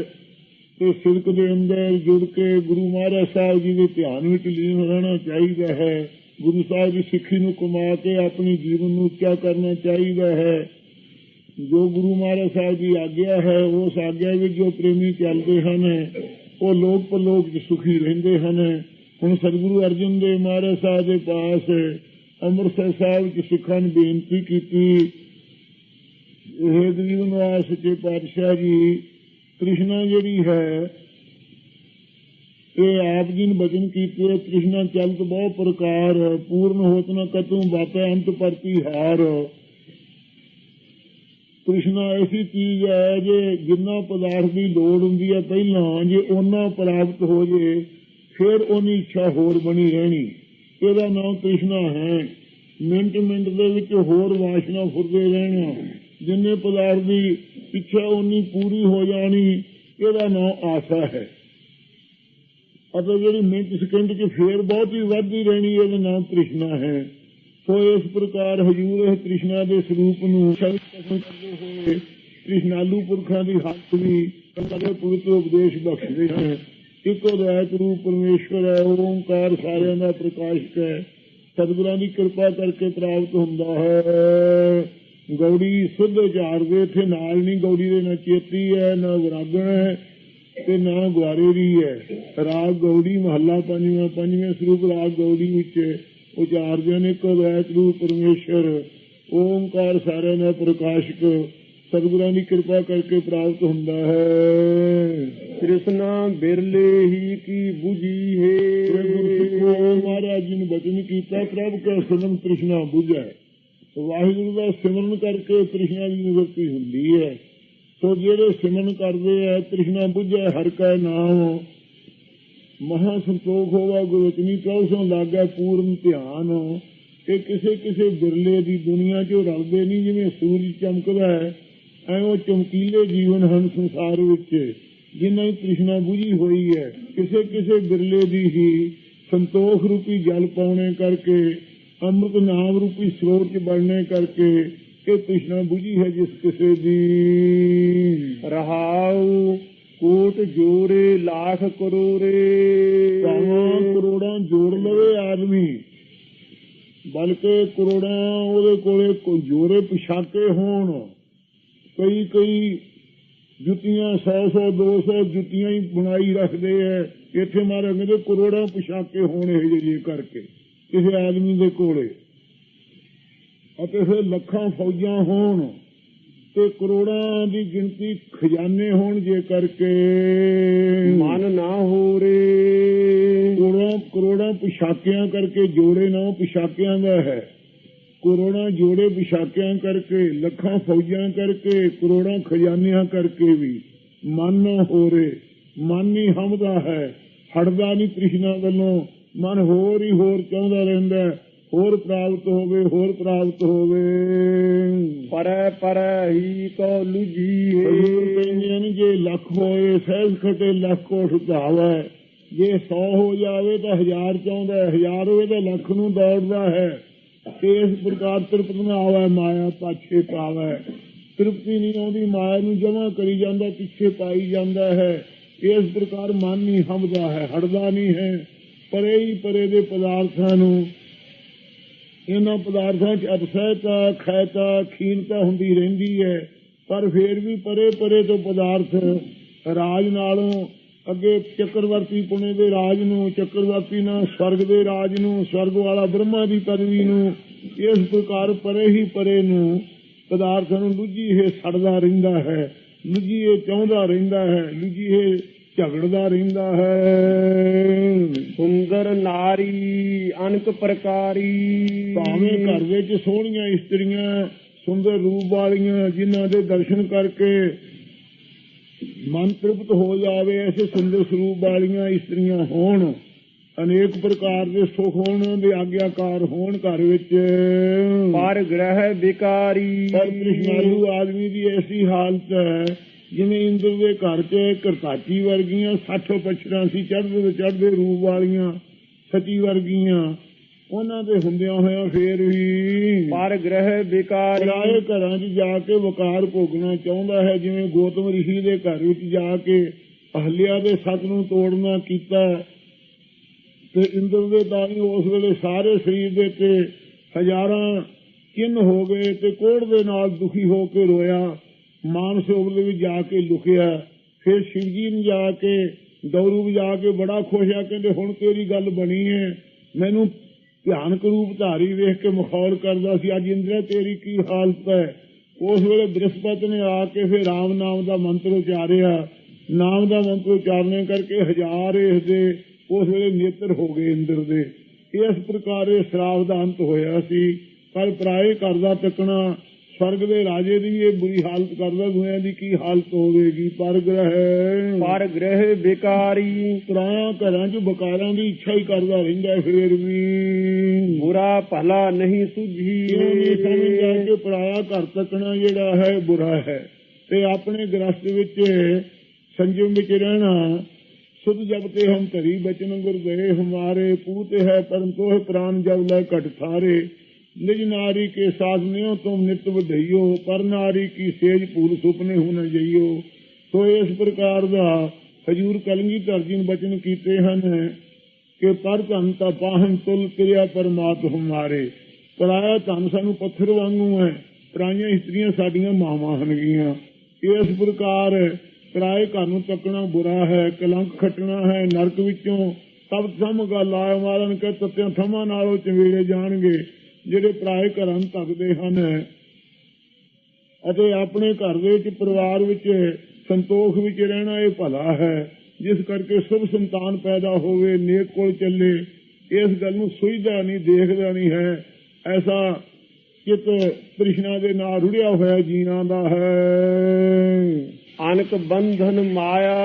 ਤੇ ਸਿਰਕ ਦੇ ਅੰਦਰ ਜੁੜ ਕੇ ਗੁਰੂ ਮਹਾਰਾਜ ਸਾਹਿਬ ਜੀ ਦੇ ਧਿਆਨ ਵਿੱਚ ਲੀਨ ਰਹਿਣਾ ਚਾਹੀਦਾ ਹੈ। ਗੁਰੂ ਸਾਹਿਬ ਦੀ ਸਿੱਖੀ ਨੂੰ ਕਮਾ ਕੇ ਆਪਣੇ ਜੀਵਨ ਨੂੰ ਉੱਚਾ ਕਰਨਾ ਚਾਹੀਦਾ ਹੈ। ਜੋ ਗੁਰੂ ਮਹਾਰਾਜ ਸਾਹਿਬ ਦੀ ਆਗਿਆ ਹੈ, ਉਸ ਆਗਿਆ ਵਿੱਚ ਜੋ ਪ੍ਰੇਮੀ ਚੱਲਦੇ ਹਨ, ਉਹ ਲੋਕ ਪਰਲੋਕ ਚ ਸੁਖੀ ਰਹਿੰਦੇ ਹਨ। ਹੁਣ ਸਤਿਗੁਰੂ ਅਰਜਨ ਦੇਵ ਮਹਾਰਾਜ ਸਾਹਿਬ ਦੇ ਪਾਸ ਅੰਮ੍ਰਿਤਸਰ ਸਾਹਿਬ ਚ ਸਿੱਖਾਂ ਨੂੰ ਬੇਨਤੀ ਕੀਤੀ ਇਹ ਗਰੀਬ ਨਿਵਾਸ ਸੱਚੇ ਪਾਤਸ਼ਾਹ ਜੀ, ਕ੍ਰਿਸ਼ਨਾ ਜਿਹੜੀ ਹੈ, ਇਹ ਆਪ ਜੀ ਨੇ ਬਚਨ ਕੀਤੇ ਕ੍ਰਿਸ਼ਨਾ ਚਲਤ ਬਹੁ ਪ੍ਰਕਾਰ, ਪੂਰਨ ਹੋਤ ਨ ਕਤੂ ਬਾਪੇ ਅੰਤ ਪਰਤੀ ਹਾਰ। ਕ੍ਰਿਸ਼ਨਾ ਐਸੀ ਚੀਜ਼ ਹੈ ਜੇ ਜਿੰਨਾ ਪਦਾਰਥ ਦੀ ਲੋੜ ਹੁੰਦੀ ਹੈ ਪਹਿਲਾਂ, ਜੇ ਉਹਨਾਂ ਪ੍ਰਾਪਤ ਹੋ ਜੇ, ਫਿਰ ਉਹਨੀ ਇੱਛਾ ਹੋਰ ਬਣੀ ਰਹਿਣੀ। ਇਹਦਾ ਨਾਮ ਕ੍ਰਿਸ਼ਨਾ ਹੈ। ਮਿੰਟ ਮਿੰਟ ਦੇ ਵਿੱਚ ਹੋਰ ਵਾਸ਼ਨਾ ਫੁਰਦੇ ਰਹਿਣਾ। ਜਿੰਨੇ ਪਦਾਰਥ ਦੀ ਇੱਛਾ ਉਨੀ ਪੂਰੀ ਹੋ ਜਾਣੀ, ਇਹਦਾ ਨਾਮ ਆਸਾ ਹੈ। ਅਤੇ ਜਿਹੜੀ ਮਿੰਟ ਸਕਿੰਟ ਚ ਫੇਰ ਬਹੁਤ ਹੀ ਵੱਧਦੀ ਰਹਿਣੀ, ਇਹਦਾ ਨਾਮ ਕ੍ਰਿਸ਼ਨਾ ਹੈ। ਸੋ ਇਸ ਪ੍ਰਕਾਰ ਹਜੂਰ ਇਹ ਕ੍ਰਿਸ਼ਨਾ ਦੇ ਸਰੂਪ ਨੂੰ ਸ਼ਬਦ ਕਰਦੇ ਹੋਏ ਕ੍ਰਿਸ਼ਨਾਲੂ ਪੁਰਖਾਂ ਦੀ ਹੱਥ ਵੀ ਕਦੇ ਪਵਿੱਤਰ ਉਪਦੇਸ਼ ਬਖਸ਼ਦੇ ਹਨ। ਇੱਕੋ ਦਇਤ ਰੂਪ ਪਰਮੇਸ਼ਵਰ ਹੈ, ਓੰਕਾਰ ਸਾਰਿਆਂ ਦਾ ਪ੍ਰਕਾਸ਼ਕ ਹੈ। ਸਤਿਗੁਰਾਂ ਦੀ ਕਿਰਪਾ ਕਰਕੇ ਪ੍ਰਾਪਤ ਹੁੰਦਾ ਹੈ। ਗੌੜੀ ਸੁੱਧ ਝਾੜਦੇ ਇੱਥੇ ਨਾਲ ਨਹੀਂ ਗੌੜੀ ਦੇ ਨਾ ਚੇਤੀ ਹੈ ਨਾ ਵਿਰਾਗਣ ਹੈ ਤੇ ਨਾ ਗੁਆਰੇ ਦੀ ਹੈ। ਰਾਗ ਗੌੜੀ ਮਹੱਲਾ ਪੰਜਵਾਂ ਪੰਜਵੇਂ ਸਰੂਪ ਰਾਗ ਗੌੜੀ ਵਿੱਚ ਉਚਾਰਦੇ ਨੇ ਕੋ ਦਇਤ ਰੂਪ ਪਰਮੇਸ਼ਰ ਓੰਕਾਰ ਸਾਰਿਆਂ ਦਾ ਪ੍ਰਕਾਸ਼ਕ ਸਤਿਗੁਰਾਂ ਦੀ ਕਿਰਪਾ ਕਰਕੇ ਪ੍ਰਾਪਤ ਹੁੰਦਾ ਹੈ। ਕ੍ਰਿਸ਼ਨਾ ਬਿਰਲੇ ਹੀ ਕੀ 부ਜੀ ਹੈ ਗੁਰੂ ਮਹਾਰਾਜ ਜੀ ਨੇ ਬਚਨ ਕੀਤਾ ਪ੍ਰਭ ਕਾ ਸਿਮਰਨ ਤ੍ਰਿਸ਼ਨਾ ਬੁਝੈ। ਵਾਹਿਗੁਰੂ ਦਾ ਸਿਮਰਨ ਕਰਕੇ ਤ੍ਰਿਸ਼ਨਾ ਦੀ ਨਿਵਰਤੀ ਹੁੰਦੀ ਹੈ। ਸੋ ਜਿਹੜੇ ਸਿਮਰਨ ਕਰਦੇ ਆ, ਤ੍ਰਿਸ਼ਨਾ ਬੁਝੈ, ਹਰ ਕਾ ਨਾਮ। ਮਹਾ ਸੰਤੋਖ ਹੋਵਾ, ਗੁਰੂ ਚਨੀ ਲਾਗਾ ਪੂਰਨ ਧਿਆਨ। ਇਹ ਕਿਸੇ ਕਿਸੇ ਬਿਰਲੇ ਦੀ ਦੁਨੀਆ 'ਚ ਰਲਦੇ ਨਹੀਂ, ਜਿਵੇਂ ਸੂਰਜ ਚਮਕਦਾ ਹੈ, ਐਵੇਂ ਚਮਕੀਲੇ ਜੀਵਨ ਹਨ ਸੰਸਾਰ ਵਿੱਚ ਜਿਨ੍ਹਾਂ ਦੀ ਤ੍ਰਿਸ਼ਨਾ ਬੁਝੀ ਹੋਈ ਹੈ। ਕਿਸੇ ਕਿਸੇ ਬਿਰਲੇ ਦੀ ਹੀ ਸੰਤੋਖ ਰੂਪੀ ਜਲ ਪਾਉਣੇ ਕਰਕੇ ਅੰਮ੍ਰਿਤ ਨਾਮ ਰੂਪੀ ਸਰੋਤ 'ਚ ਬਣਨੇ ਕਰਕੇ ਇਹ ਤ੍ਰਿਸ਼ਨਾ ਬੁਝੀ ਹੈ ਜਿਸ ਕਿਸੇ ਦੀ। ਰਹਾਉ ਕੋਟ ਜੋਰੇ ਲੱਖ ਕਰੋਰੇ ਭਾਵਾਂ ਕਰੋੜਾਂ ਜੋੜ ਲਵੇ ਆਦਮੀ। ਬਲਕਿ ਕਰੋੜਾਂ ਉਹਦੇ ਕੋਲੇ ਕੋਈ ਜੋਰੇ ਪਿਛਾਕੇ ਹੋਣ। ਕਈ ਕਈ ਜੁੱਤੀਆਂ 100 100 200 ਜੁੱਤੀਆਂ ਹੀ ਬਣਾਈ ਰੱਖਦੇ ਐ। ਇੱਥੇ ਮਾਰੇ ਕਹਿੰਦੇ ਕਰੋੜਾਂ ਪਿਛਾਕੇ ਹੋਣ ਇਹ ਜਿਹੇ ਕਰਕੇ। ਕਿਸੇ ਆਦਮੀ ਦੇ ਕੋਲੇ। ਅਤੇ ਫਿਰ ਲੱਖਾਂ ਫੌਜਾਂ ਹੋਣ ਤੇ ਕਰੋੜਾਂ ਦੀ ਗਿਣਤੀ ਖਜ਼ਾਨੇ ਹੋਣ ਜੇ ਕਰਕੇ। ਮਨ ਨਾ ਹੋਰੇ ਕਰੋੜਾਂ ਕਰੋੜਾਂ ਪਿਛਾਕਿਆਂ ਕਰਕੇ ਜੋੜੇ ਨਾ ਉਹ ਪਿਛਾਕਿਆਂ ਦਾ ਹੈ। ਕਰੋੜਾਂ ਜੋੜੇ ਪਿਛਾਕਿਆਂ ਕਰਕੇ ਲੱਖਾਂ ਫੌਜਾਂ ਕਰਕੇ ਕਰੋੜਾਂ ਖਜ਼ਾਨਿਆਂ ਕਰਕੇ ਵੀ ਮਨ ਨਾ ਹੋਰੇ ਮਨ ਨਹੀਂ ਹਮਦਾ ਹੈ। ਹਟਦਾ ਨਹੀਂ ਕ੍ਰਿਸ਼ਨਾ ਵੱਲੋਂ। ਮਨ ਹੋਰ ਹੀ ਹੋਰ ਚਾਹੁੰਦਾ ਰਹਿੰਦਾ ਹੋਰ ਪ੍ਰਾਪਤ ਹੋਵੇ ਹੋਰ ਪ੍ਰਾਪਤ ਹੋਵੇ। ਪਰੈ ਪਰੈ ਹੀ ਕੋ ਲੁਜੀ ਹਜ਼ੂਰ ਹੈ ਕਹਿੰਦੇ ਨੇ ਜੇ ਲੱਖ ਹੋਏ ਸਹਿਜ ਖਟੇ ਲੱਖ ਕੋਟ ਧਾਵਾ ਜੇ 100 ਹੋ ਜਾਵੇ ਤਾਂ ਹਜ਼ਾਰ ਚਾਹੁੰਦਾ ਹੈ, ਹਜ਼ਾਰ ਹੋਵੇ ਤਾਂ ਲੱਖ ਨੂੰ ਦੌੜਦਾ ਹੈ। ਇਸ ਪ੍ਰਕਾਰ ਤ੍ਰਿਪਤ ਨਾ ਆਵੇ ਮਾਇਆ ਪਾਛੇ ਪਾਵੇ। ਤ੍ਰਿਪਤੀ ਨਹੀਂ ਆਉਂਦੀ ਮਾਇਆ ਨੂੰ ਜਮਾ ਕਰੀ ਜਾਂਦਾ ਪਿੱਛੇ ਪਾਈ ਜਾਂਦਾ ਹੈ। ਇਸ ਪ੍ਰਕਾਰ ਮਨ ਨਹੀਂ ਹਮਦਾ ਹੈ ਹਟਦਾ ਨਹੀਂ ਹੈ। ਪਰੇ ਹੀ ਪਰੇ ਦੇ ਪਦਾਰਥਾਂ ਨੂੰ, ਇਹਨਾਂ ਪਦਾਰਥਾਂ 'ਚ ਅਪਸਹਿਤਾ ਖੈਤਾ, ਖੀਨਤਾ ਹੁੰਦੀ ਰਹਿੰਦੀ ਹੈ, ਪਰ ਫੇਰ ਵੀ ਪਰੇ ਪਰੇ ਤੋਂ ਪਦਾਰਥ ਰਾਜ ਨਾਲੋਂ ਅੱਗੇ ਚੱਕਰਵਰਤੀ ਪੁਣੇ ਦੇ ਰਾਜ ਨੂੰ, ਚੱਕਰਵਰਤੀ ਨਾਲ ਸਵਰਗ ਦੇ ਰਾਜ ਨੂੰ, ਸਵਰਗ ਵਾਲਾ ਬ੍ਰਹਮਾ ਦੀ ਪਦਵੀ ਨੂੰ, ਇਸ ਪ੍ਰਕਾਰ ਪਰੇ ਹੀ ਪਰੇ ਨੂੰ ਪਦਾਰਥ ਨੂੰ ਲੁੱਜੀ ਇਹ ਸੜਦਾ ਰਹਿੰਦਾ ਹੈ, ਲੁੱਜੀ ਇਹ ਚਾਹੁੰਦਾ ਰਹਿੰਦਾ ਹੈ, ਲੁੱਜੀ ਇਹ ਝਗੜਦਾ ਰਹਿੰਦਾ ਹੈ। ਸੁੰਦਰ ਨਾਰੀ ਅਨਕ ਪ੍ਰਕਾਰੀ। ਭਾਵੇਂ ਘਰ ਵਿੱਚ ਸੋਹਣੀਆਂ ਇਸਤਰੀਆਂ ਸੁੰਦਰ ਰੂਪ ਵਾਲੀਆਂ ਜਿਨ੍ਹਾਂ ਦੇ ਦਰਸ਼ਨ ਕਰਕੇ ਮਨ ਤ੍ਰਿਪਤ ਹੋ ਜਾਵੇ ਐਸੇ ਸੁੰਦਰ ਸਰੂਪ ਵਾਲੀਆਂ ਇਸਤਰੀਆਂ ਹੋਣ ਅਨੇਕ ਪ੍ਰਕਾਰ ਦੇ ਸੁਖ ਹੋਣ ਦੇ ਆਗਿਆਕਾਰ ਹੋਣ ਘਰ ਵਿੱਚ। ਪਰ ਗ੍ਰਹਿ ਵਿਕਾਰੀ। ਪਰ ਕ੍ਰਿਸ਼ਨਾਲੂ ਆਦਮੀ ਦੀ ਐਸੀ ਹਾਲਤ ਹੈ ਜਿਵੇਂ ਇੰਦਰ ਦੇ ਘਰ 'ਚ ਕਰਤਾਚੀ ਵਰਗੀਆਂ 60 ਪਛੜਾਂ ਸੀ ਚੜ੍ਹਦੇ ਚੜ੍ਹਦੇ ਰੂਪ ਵਾਲੀਆਂ ਸਤੀ ਵਰਗੀਆਂ ਉਹਨਾਂ ਦੇ ਹੁੰਦਿਆਂ ਹੋਇਆਂ ਫੇਰ ਵੀ ਪਰ ਗ੍ਰਹਿ ਵਿਕਾਰੀ ਪਰਾਏ ਘਰਾਂ 'ਚ ਜਾ ਕੇ ਵਕਾਰ ਭੋਗਣਾ ਚਾਹੁੰਦਾ ਹੈ ਜਿਵੇਂ ਗੋਤਮ ਰਿਸ਼ੀ ਦੇ ਘਰ ਵਿੱਚ ਜਾ ਕੇ ਅਹਲਿਆ ਦੇ ਸੱਤ ਨੂੰ ਤੋੜਨਾ ਕੀਤਾ ਤੇ ਇੰਦਰ ਦੇ ਦਾਨੀ ਉਸ ਵੇਲੇ ਸਾਰੇ ਸਰੀਰ ਦੇ ਤੇ ਹਜ਼ਾਰਾਂ ਚਿੰਨ ਹੋ ਗਏ ਤੇ ਕੋੜ ਦੇ ਨਾਲ ਦੁਖੀ ਹੋ ਕੇ ਰੋਇਆ। ਮਾਨਸੋਗ ਦੇ ਵਿੱਚ ਜਾ ਕੇ ਲੁਕਿਆ, ਫਿਰ ਸ਼ਿਵ ਜੀ ਨੂੰ ਜਾ ਕੇ ਦੌਰੂ ਜਾ ਕੇ ਬੜਾ ਖੁਸ਼ ਆ, ਕਹਿੰਦੇ, ਹੁਣ ਤੇਰੀ ਗੱਲ ਬਣੀ ਹੈ ਮੈਨੂੰ ਭਿਆਨਕ ਰੂਪ ਧਾਰੀ ਵੇਖ ਕੇ ਮਖੌਲ ਕਰਦਾ ਸੀ, ਅੱਜ ਇੰਦਰਾ, ਤੇਰੀ ਕੀ ਹਾਲਤ ਹੈ? ਉਸ ਵੇਲੇ ਬ੍ਰਹਸਪਤ ਨੇ ਆ ਕੇ ਫਿਰ ਰਾਮ ਨਾਮ ਦਾ ਮੰਤਰ ਉਚਾਰਿਆ। ਨਾਮ ਦਾ ਮੰਤਰ ਉਚਾਰਨੇ ਕਰਕੇ ਹਜ਼ਾਰ ਇਸ ਦੇ ਉਸ ਵੇਲੇ ਨੇਤਰ ਹੋ ਗਏ ਇੰਦਰ ਦੇ। ਇਸ ਪ੍ਰਕਾਰ ਇਹ ਸ਼ਰਾਬ ਦਾ ਅੰਤ ਹੋਇਆ ਸੀ। ਪਰ ਪਰਾਏ ਘਰ ਦਾ ਟਕਣਾ ਸਵਰਗ ਦੇ ਰਾਜੇ ਦੀ ਇਹ ਬੁਰੀ ਹਾਲਤ ਕਰਦਾ ਦੁਨੀਆ ਦੀ ਕੀ ਹਾਲਤ ਹੋਵੇਗੀ? ਪਰ ਗ੍ਰਹਿ ਪਰ ਗ੍ਰਹਿ ਵਿਕਾਰੀ ਪੁਰਾਣਾ ਘਰਾਂ 'ਚ ਬਕਾਰਾਂ ਦੀ ਇੱਛਾ ਹੀ ਕਰਦਾ ਰਹਿੰਦਾ ਫੇਰ ਵੀ। ਬੁਰਾ ਭਲਾ ਨਹੀਂ ਸੁਝੀ। ਇਹ ਕਿ ਪਰਾਇਆ ਘਰ ਤੱਕਣਾ ਜਿਹੜਾ ਹੈ ਬੁਰਾ ਹੈ? ਤੇ ਆਪਣੇ ਗ੍ਰਸਤ ਵਿੱਚ ਸੰਜਮ ਵਿੱਚ ਰਹਿਣਾ ਸੁਧ ਜਬ ਤੇ ਹਮ ਧਰੀ ਬਚਨ ਗੁਰ ਗਏ ਹਮਾਰੇ ਪੂਤ ਹੈ ਪਰੰਤੋ ਹੈ ਪ੍ਰਾਨ ਜਬ ਲੈ ਘਟ ਥਾਰੇ ਨਿਜ ਨਾਰੀ ਕੇ ਸਾਧਨਿਓ ਤੁਮ ਨਿਤ ਵਧਈਓ, ਪਰ ਨਾਰੀ ਕੀ ਸੇਜ ਪੂਰ ਸੁਪਨੇ ਹੋ ਨ ਜਈਓ। ਸੋ ਇਸ ਪ੍ਰਕਾਰ ਦਾ ਹਜੂਰ ਕਲਗੀ ਧਰਜੀ ਬਚਨ ਕੀਤੇ ਹਨ ਕਿ ਪਰ ਧਨ ਤਾਂ ਪਾਹਨ ਤੁਲ ਕਿਰਿਆ ਪਰਮਾਤ ਹਮਾਰੇ ਪਰਾਇਆ ਧਨ ਸਾਨੂੰ ਪੱਥਰ ਵਾਂਗੂ ਹੈ, ਪਰਾਈਆਂ ਇਸਤਰੀਆਂ ਸਾਡੀਆਂ ਮਾਵਾਂ ਹਨਗੀਆਂ। ਇਸ ਪ੍ਰਕਾਰ ਪਰਾਏ ਘਰ ਨੂੰ ਤੱਕਣਾ ਬੁਰਾ ਹੈ, ਕਲੰਕ ਖੱਟਣਾ ਹੈ, ਨਰਕ ਵਿੱਚੋਂ ਸਭ ਸਮ ਗੱਲ ਆਇ ਮਾਰਨ ਕੇ ਤੱਤਿਆਂ ਥਮਾਂ ਨਾਲੋਂ ਚਵੇੜੇ ਜਾਣਗੇ। ਜਿਹੜੇ ਪਰਾਏ ਘਰਾਂ ਨੂੰ ਤੱਕਦੇ ਹਨ ਅਤੇ ਆਪਣੇ ਘਰ ਦੇ ਵਿੱਚ, ਪਰਿਵਾਰ ਵਿੱਚ ਸੰਤੋਖ ਵਿੱਚ ਰਹਿਣਾ ਇਹ ਭਲਾ ਹੈ। ਜਿਸ ਕਰਕੇ ਸੁਭ ਸੰਤਾਨ ਪੈਦਾ ਹੋਵੇ, ਨੇਕ ਕੋਲ ਚੱਲੇ, ਇਸ ਗੱਲ ਨੂੰ ਸੁਝਦਾ ਨਹੀਂ, ਦੇਖਦਾ ਨਹੀਂ ਹੈ। ਐਸਾ ਚਿਤ ਕ੍ਰਿਸ਼ਨਾ ਦੇ ਨਾਲ ਰੁੜਿਆ ਹੋਇਆ ਜੀਣਾ ਦਾ ਹੈ। ਅਨਕ ਬੰਧਨ ਮਾਇਆ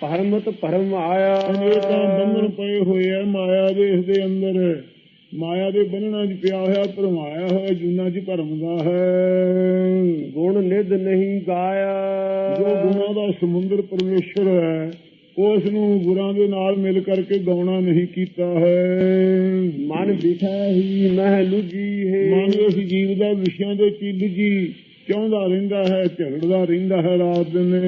ਭਰਮਤ ਭਰਮ ਆਇਆ। ਅਨੇਕਾਂ ਬੰਧਨ ਪਏ ਹੋਏ ਆ ਮਾਇਆ ਦੇ ਇਸ ਦੇ ਅੰਦਰ। ਮਾਇਆ ਦੇ ਬੰਧਨਾਂ 'ਚ ਪਿਆ ਹੋਇਆ ਭਰਮਾਇਆ ਹੋਇਆ ਜੂਨਾ 'ਚ ਭਰਮਦਾ ਹੈ। ਗੁਣ ਨਿਧ ਨਹੀਂ ਗਾਇਆ। ਜੋ ਗੁਣਾਂ ਦਾ ਸਮੁੰਦਰ ਪਰਮੇਸ਼ਰ ਹੈ ਉਸ ਨੂੰ ਗੁਰਾਂ ਦੇ ਨਾਲ ਮਿਲ ਕਰਕੇ ਗਾਉਣਾ ਨਹੀਂ ਕੀਤਾ ਹੈ। ਮਨ ਵਿਖੈ ਹੀ ਮਹਿ ਲੁਜੀ ਹੈ। ਮਨ ਇਸ ਜੀਵ ਦਾ ਵਿਸ਼ਿਆਂ ਦੇ ਚਿੱਲ ਜੀ ਚਾਹੁੰਦਾ ਰਹਿੰਦਾ ਹੈ ਝਗੜਦਾ ਰਹਿੰਦਾ ਹੈ ਰਾਤ ਦਿਨ।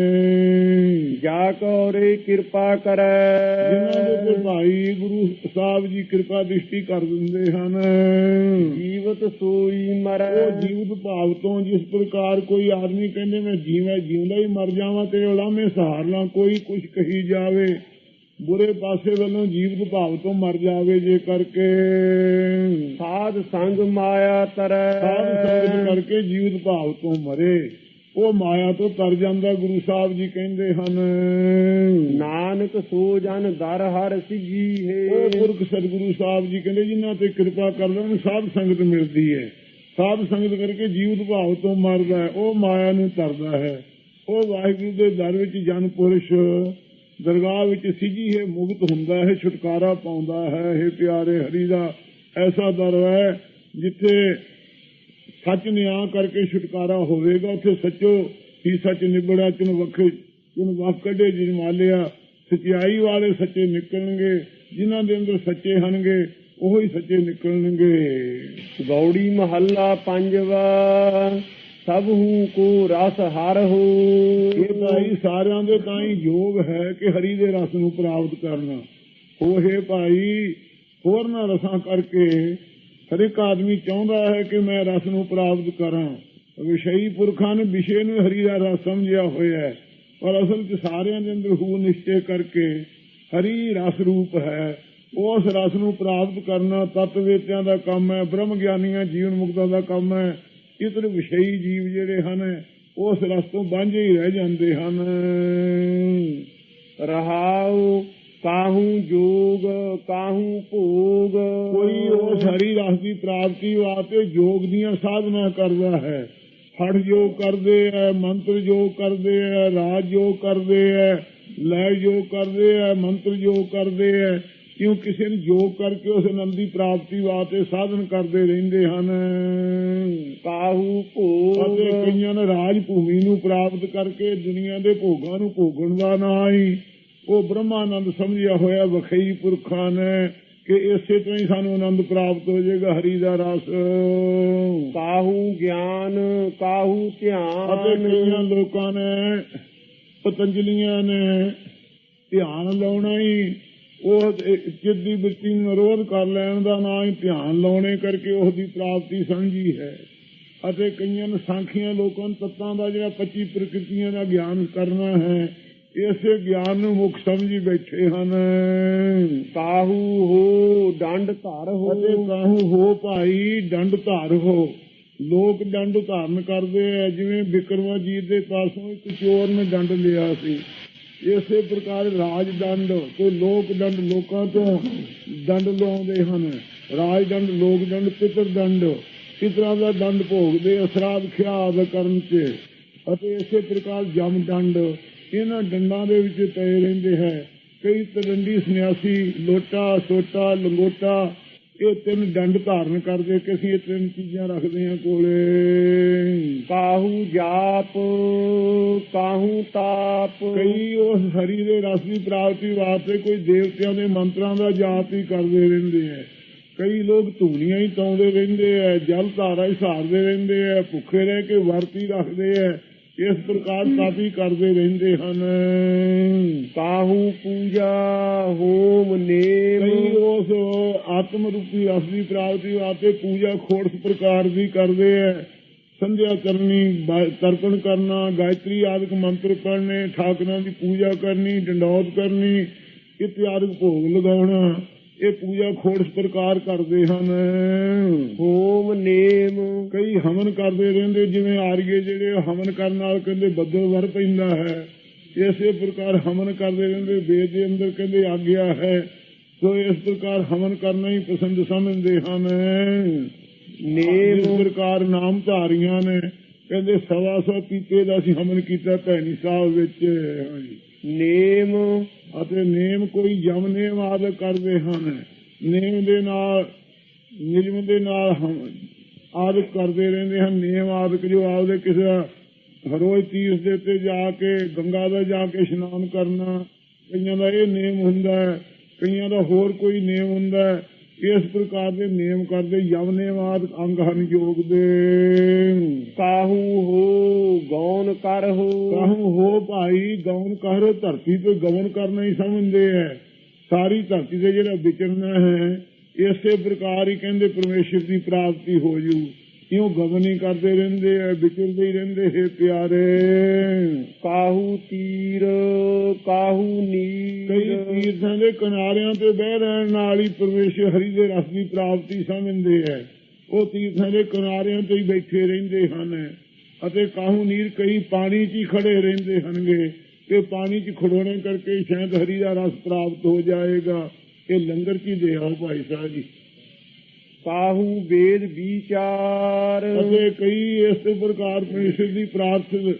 ਜਾ ਕੋ ਰੇ ਕਿਰਪਾ ਕਰੈ। ਜਿਨ੍ਹਾਂ ਦੇ ਉੱਤੇ ਭਾਈ ਗੁਰੂ ਸਾਹਿਬ ਜੀ ਕਿਰਪਾ ਦ੍ਰਿਸ਼ਟੀ ਕਰ ਦਿੰਦੇ ਹਨ। ਜੀਵਤ ਸੋਈ ਮਰੈ। ਉਹ ਜੀਵਤ ਭਾਵ ਤੋਂ ਜਿਸ ਪ੍ਰਕਾਰ ਕੋਈ ਆਦਮੀ ਕਹਿੰਦੇ ਮੈਂ ਜੀਵਾਂ ਜਿਉਂਦਾ ਹੀ ਮਰ ਜਾਵਾਂ ਤੇ ਉਲਾਮੇ ਸਹਾਰ ਲਾਂ ਕੋਈ ਕੁਝ ਕਹੀ ਜਾਵੇ। ਬੁਰੇ ਪਾਸੇ ਵੱਲੋਂ ਜੀਵਤ ਭਾਵ ਤੋਂ ਮਰ ਜਾਵੇ ਜੇ ਕਰਕੇ। ਸਾਧ ਸੰਗ ਮਾਇਆ ਤਰੈ। ਸਾਧ ਸੰਗਤ ਕਰਕੇ ਜੀਵਤ ਭਾਵ ਤੋਂ ਮਰੇ। ਉਹ ਮਾਇਆ ਤੋਂ ਤਰ ਜਾਂਦਾ ਗੁਰੂ ਸਾਹਿਬ ਜੀ ਕਹਿੰਦੇ ਹਨ। ਨਾਨਕ ਸੋ ਜਨ ਦਰ ਹਰ ਸਿਜੀ ਹੈ। ਉਹ ਪੁਰਖ ਸਤਿਗੁਰੂ ਸਾਹਿਬ ਜੀ ਕਹਿੰਦੇ ਜਿਨ੍ਹਾਂ ਤੇ ਕਿਰਪਾ ਕਰਦਾ ਉਹਨੂੰ ਸਾਧ ਸੰਗਤ ਮਿਲਦੀ ਹੈ। ਸਾਧ ਸੰਗਤ ਕਰਕੇ ਜੀਵਤ ਭਾਵ ਤੋਂ ਮਰਦਾ ਹੈ। ਉਹ ਮਾਇਆ ਨੂੰ ਤਰਦਾ ਹੈ। ਉਹ ਵਾਹਿਗੁਰੂ ਦੇ ਦਰ ਵਿੱਚ ਜਨ ਪੁਰਸ਼ ਦਰਗਾਹ ਵਿੱਚ ਸਿਜੀ ਹੈ ਮੁਕਤ ਹੁੰਦਾ ਹੈ, ਛੁਟਕਾਰਾ ਪਾਉਂਦਾ ਹੈ। ਇਹ ਪਿਆਰੇ ਹਰੀ ਦਾ ਐਸਾ ਦਰ ਹੈ ਜਿੱਥੇ ਸੱਚ ਨਿਆਂ ਕਰਕੇ ਛੁਟਕਾਰਾ ਹੋਵੇਗਾ। ਉੱਥੇ ਸੱਚੋ ਹੀ ਸੱਚ ਨਿਬੜਾ ਚਨ ਵਖੇ ਚਨ ਵਖ ਕੱਢੇ ਜਮਾਲਿਆ ਸਚਾਈ ਵਾਲੇ ਸੱਚੇ ਨਿਕਲਣਗੇ, ਜਿਨ੍ਹਾਂ ਦੇ ਅੰਦਰ ਸੱਚੇ ਹਨਗੇ ਉਹ ਸੱਚੇ ਨਿਕਲਣਗੇ। ਗੌੜੀ ਮਹੱਲਾ ਪੰਜਵਾ। ਸਭ ਹੂ ਕੋ ਰਸ ਹਰ ਹੋ ਇਹ ਭਾਈ ਸਾਰਿਆਂ ਦੇ ਤਾਂ ਹੀ ਯੋਗ ਹੈ ਕਿ ਹਰੀ ਦੇ ਰਸ ਨੂੰ ਪ੍ਰਾਪਤ ਕਰਨਾ। ਉਹੇ ਭਾਈ ਹੋਰਨਾਂ ਰਸਾਂ ਕਰਕੇ ਹਰ ਇੱਕ ਆਦਮੀ ਚਾਹੁੰਦਾ ਹੈ ਕਿ ਮੈਂ ਰਸ ਨੂੰ ਪ੍ਰਾਪਤ ਕਰਾਂ। ਵਿਸ਼ਈ ਪੁਰਖਾਂ ਨੇ ਵਿਸ਼ੇ ਨੂੰ ਹਰੀ ਦਾ ਰਸ ਸਮਝਿਆ ਹੋਇਆ ਹੈ। ਪਰ ਅਸਲ 'ਚ ਸਾਰਿਆਂ ਦੇ ਅੰਦਰ ਹੂ ਨਿਸ਼ਚੈ ਕਰਕੇ ਹਰੀ ਰਸ ਰੂਪ ਹੈ। ਉਸ ਰਸ ਨੂੰ ਪ੍ਰਾਪਤ ਕਰਨਾ ਤਤਵੇਤਿਆਂ ਦਾ ਕੰਮ ਹੈ, ਬ੍ਰਹਮ ਗਿਆਨੀਆਂ ਜੀਵਨ ਮੁਕਤਾਂ ਦਾ ਕੰਮ ਹੈ। ਇਤਰ ਵਿਸ਼ਈ ਜੀਵ ਜਿਹੜੇ ਹਨ, ਉਸ ਰਸ ਤੋਂ ਵਾਂਝੇ ਹੀ ਰਹਿ ਜਾਂਦੇ ਹਨ। ਰਹਾਉ ਕਾਹੂ ਜੋਗ, ਕਾਹੂ ਭੋਗ। ਕੋਈ ਉਹ ਹਰੀ ਰਸ ਦੀ ਪ੍ਰਾਪਤੀ ਵਾਸਤੇ ਯੋਗ ਦੀਆਂ ਸਾਧਨਾ ਕਰਦਾ ਹੈ। ਹਠ ਯੋਗ ਕਰਦੇ ਹੈ ਮੰਤਰ ਯੋਗ ਕਰਦੇ ਹੈ ਰਾਜ ਯੋਗ ਕਰਦੇ ਹੈ ਲੈ ਯੋਗ ਕਰਦੇ ਹੈ ਮੰਤਰ ਯੋਗ ਕਰਦੇ ਹੈ ਕਿਉਂ ਕਿਸੇ ਨੂੰ ਜੋਗ ਕਰਕੇ ਉਸ ਆਨੰਦ ਦੀ ਪ੍ਰਾਪਤੀ ਵਾਸਤੇ ਸਾਧਨ ਕਰਦੇ ਰਹਿੰਦੇ ਹਨ? ਕਾਹੂ ਅਤੇ ਭੋਗ ਕਈਆਂ ਨੇ ਰਾਜ ਭੂਮੀ ਨੂੰ ਪ੍ਰਾਪਤ ਕਰਕੇ ਦੁਨੀਆ ਦੇ ਭੋਗਾਂ ਨੂੰ ਭੋਗਣ ਦਾ ਨਾ ਹੀ ਉਹ ਬ੍ਰਹਮਾਨੰਦ ਸਮਝਿਆ ਹੋਇਆ ਵਖਈ ਪੁਰਖਾਂ ਨੇ ਕਿ ਇਸੇ ਤਰ੍ਹਾਂ ਹੀ ਸਾਨੂੰ ਆਨੰਦ ਪ੍ਰਾਪਤ ਹੋ ਜਾਏਗਾ ਹਰੀ ਦਾ ਰਸ। ਕਾਹੂ ਗਿਆਨ ਕਾਹੂ ਅਤੇ ਕਈਆਂ ਧਿਆਨ ਲੋਕਾਂ ਨੇ ਪਤੰਜਲੀਆਂ ਨੇ ਧਿਆਨ ਲਾਉਣਾ ਹੀ ਉਹ ਚਿੱਤ ਦੀ ਬਿਰਤੀ ਨੂੰ ਨਿਰੋਧ ਕਰ ਲੈਣ ਦਾ ਨਾਂ ਹੀ ਧਿਆਨ ਲਾਉਣੇ ਕਰਕੇ ਉਸ ਦੀ ਪ੍ਰਾਪਤੀ ਸਮਝੀ ਹੈ। ਅਤੇ ਕਈਆਂ ਨੇ ਸਾਖੀਆਂ ਲੋਕਾਂ ਨੂੰ ਤੱਤਾਂ ਦਾ ਜਿਹੜਾ 25 ਪ੍ਰਕਿਰਤੀਆਂ ਦਾ ਗਿਆਨ ਕਰਨਾ ਹੈ ਇਸੇ ਗਿਆਨ ਨੂੰ ਮੁੱਖ ਸਮਝੀ ਬੈਠੇ ਹਨ। ਕਾਹੂ ਹੋ ਡੰਡ ਧਰ ਹੋ। ਅਤੇ ਕਾਹੂ ਹੋ ਭਾਈ ਦੰਡ ਧਾਰ ਹੋ। ਲੋਕ ਦੰਡ ਧਾਰਨ ਕਰਦੇ ਆ ਜਿਵੇਂ ਬਿਕਰਮਾਜੀਤ ਦੇ ਪਾਸੋਂ ਇੱਕ ਚੋਰ ਨੇ ਦੰਡ ਲਿਆ ਸੀ। ਇਸੇ ਪ੍ਰਕਾਰ ਰਾਜ ਦੰਡ ਤੇ ਲੋਕ ਦੰਡ ਲੋਕਾਂ ਤੋਂ ਦੰਡ ਲਾਉਂਦੇ ਹਨ। ਰਾਜ ਦੰਡ ਲੋਕ ਦੰਡ ਪਿਤਰ ਦੰਡ ਇਸ ਤਰ੍ਹਾਂ ਦਾ ਦੰਡ ਭੋਗਦੇ ਅਸਰਾਦ ਖਿਆਲ ਕਰਨ ਚ ਅਤੇ ਇਸੇ ਪ੍ਰਕਾਰ ਜਮ ਦੰਡ ਇਹਨਾਂ ਡੰਡਾਂ ਦੇ ਵਿੱਚ ਪਏ ਰਹਿੰਦੇ ਹੈ। ਕਈ ਤਰੰਡੀ ਸੰਨਿਆਸੀ, ਲੋਟਾ, ਸੋਟਾ, ਲੰਗੋਟਾ ਇਹ ਤਿੰਨ ਦੰਡ ਧਾਰਨ ਕਰਦੇ ਕਿ ਅਸੀਂ ਇਹ ਤਿੰਨ ਚੀਜ਼ਾਂ ਰੱਖਦੇ ਹਾਂ ਕੋਲੇ। ਕਾਹੂ ਜਾਪ ਕਾਹੂ ਤਾਪ। ਕਈ ਉਸ ਹਰੀ ਦੇ ਰਸ ਦੀ ਪ੍ਰਾਪਤੀ ਵਾਸਤੇ ਕੋਈ ਦੇਵਤਿਆਂ ਦੇ ਮੰਤਰਾਂ ਦਾ ਜਾਪ ਹੀ ਕਰਦੇ ਰਹਿੰਦੇ ਆ ਕਈ ਲੋਕ ਧੂਣੀਆਂ ਹੀ ਤਾਉਂਦੇ ਰਹਿੰਦੇ ਆ ਜਲ ਧਾਰਾ ਹੀ ਸਾਰਦੇ ਰਹਿੰਦੇ ਆ ਭੁੱਖੇ ਰਹਿ ਕੇ ਵਰਤੀ ਰੱਖਦੇ ਆ ਇਸ ਪ੍ਰਕਾਰ ਕਾਫੀ ਕਰਦੇ ਰਹਿੰਦੇ ਹਨ। ਕਾਹੂ ਪੂਜਾ ਹੋਮ ਨੇਮ। ਉਸ ਆਤਮ ਰੂਪੀ ਰਸ ਦੀ ਪ੍ਰਾਪਤੀ ਵਾਸਤੇ ਪੂਜਾ ਖੋੜਸ ਪ੍ਰਕਾਰ ਦੀ ਕਰਦੇ ਆ ਸੰਧਿਆ ਕਰਨੀ ਤਰਪਣ ਕਰਨਾ ਗਾਇਤਰੀ ਆਦਿਕ ਮੰਤਰ ਪੜ੍ਹਨੇ ਠਾਕਰਾਂ ਦੀ ਪੂਜਾ ਕਰਨੀ ਡੰਡੌਤ ਕਰਨੀ ਇਤਿਆਦਿਕ ਭੋਗ ਲਗਾਉਣਾ। ਇਹ ਪੂਜਾ ਖੋੜਸ ਪ੍ਰਕਾਰ ਕਰਦੇ ਹਨ। ਹੋਮ ਨੇਮ। ਕਈ ਹਵਨ ਕਰਦੇ ਰਹਿੰਦੇ ਜਿਵੇਂ ਆਰੀਏ ਜਿਹੜੇ ਹਵਨ ਕਰਨ ਨਾਲ ਕਹਿੰਦੇ ਬੱਦਲ ਵਰ ਪੈਂਦਾ ਹੈ। ਇਸੇ ਪ੍ਰਕਾਰ ਹਵਨ ਕਰਦੇ ਰਹਿੰਦੇ ਵੇਦ ਦੇ ਅੰਦਰ ਕਹਿੰਦੇ ਆਗਿਆ ਹੈ। ਸੋ ਇਸ ਪ੍ਰਕਾਰ ਹਵਨ ਕਰਨਾ ਹੀ ਪਸੰਦ ਸਮਝਦੇ ਹਨ। ਨੇਮ। ਪ੍ਰਕਾਰ ਨਾਮ ਧਾਰੀਆਂ ਨੇ ਕਹਿੰਦੇ ਸਵਾ ਸੌ ਪੀਤੇ ਦਾ ਅਸੀਂ ਹਵਨ ਕੀਤਾ ਭੈਣੀ ਸਾਹਿਬ ਵਿੱਚ। ਹਾਂਜੀ ਨੇਮ, ਅਤੇ ਨੇਮ ਕੋਈ ਜਮ ਨੇਮ ਆਦਿ ਕਰਦੇ ਹਨ। ਨੇਮ ਦੇ ਨਾਲ, ਨਿਯਮ ਦੇ ਨਾਲ ਹਮ ਆਦਿ ਕਰਦੇ ਰਹਿੰਦੇ ਹਨ। ਨੇਮ ਆਦਿਕ ਜੋ ਆਪਦੇ ਕਿਸੇ ਹਰੋਜ਼ ਤੀਰਥ ਦੇ ਉੱਤੇ ਜਾ ਕੇ, ਗੰਗਾ ਦਾ ਜਾ ਕੇ ਇਸ਼ਨਾਨ ਕਰਨਾ, ਕਈਆਂ ਦਾ ਇਹ ਨੇਮ ਹੁੰਦਾ ਹੈ, ਕਈਆਂ ਦਾ ਹੋਰ ਕੋਈ ਨੇਮ ਹੁੰਦਾ ਹੈ। ਇਸ ਪ੍ਰਕਾਰ ਦੇ ਨੇਮ ਕਰਦੇ ਯਮ ਨੇਮ ਆਦਿਕ ਅੰਗ ਹਨ ਯੋਗ ਦੇ। ਕਾਹੂ ਹੋ ਗੌਨ ਕਰ ਹੋ। ਕਾਹੂ ਹੋ ਭਾਈ ਗੌਨ ਕਰ ਧਰਤੀ ਤੇ ਗਵਨ ਕਰਨਾ ਹੀ ਸਮਝਦੇ ਹੈ ਸਾਰੀ ਧਰਤੀ ਤੇ ਜਿਹੜਾ ਵਿਚਰਨਾ ਹੈ ਇਸੇ ਪ੍ਰਕਾਰ ਹੀ ਕਹਿੰਦੇ ਪਰਮੇਸ਼ਰ ਦੀ ਪ੍ਰਾਪਤੀ ਹੋ ਜੂ। ਇਉਂ ਗਵਨ ਕਰਦੇ ਰਹਿੰਦੇ ਆ, ਵਿਚਰਦੇ ਹੀ ਰਹਿੰਦੇ ਹੈ ਪਿਆਰੇ? ਕਾਹੂ ਤੀਰ, ਕਾਹੂ ਕਈ ਨੀਰ ਤੀਰਥਾਂ ਦੇ ਕਿਨਾਰਿਆਂ ਤੇ ਬਹਿ ਰਹਿਣ ਨਾਲ ਹੀ ਪਰਮੇਸ਼ਰ ਹਰੀ ਦੇ ਰਸ ਦੀ ਪ੍ਰਾਪਤੀ ਸਮਝਦੇ ਹੈ ਉਹ ਤੀਰਥਾਂ ਦੇ ਕਿਨਾਰਿਆਂ ਤੇ ਹੀ ਬੈਠੇ ਰਹਿੰਦੇ ਹਨ ਅਤੇ ਕਾਹੂ ਨੀਰ ਕਈ ਪਾਣੀ 'ਚ ਹੀ ਖੜੇ ਰਹਿੰਦੇ ਹਨਗੇ ਤੇ ਪਾਣੀ 'ਚ ਖੜੋਣੇ ਕਰਕੇ ਸ਼ਾਇਦ ਹਰੀ ਦਾ ਰਸ ਪ੍ਰਾਪਤ ਹੋ ਜਾਏਗਾ। ਇਹ ਲੰਗਰ 'ਚ ਹੀ ਦੇ ਭਾਈ ਸਾਹਿਬ ਜੀ। ਕਾਹੂ ਵੇਦ ਵਿਚਾਰ। ਅਤੇ ਕਈ ਇਸ ਪ੍ਰਕਾਰ ਪਰਮੇਸ਼ਰ ਦੀ ਪ੍ਰਾਪਤੀ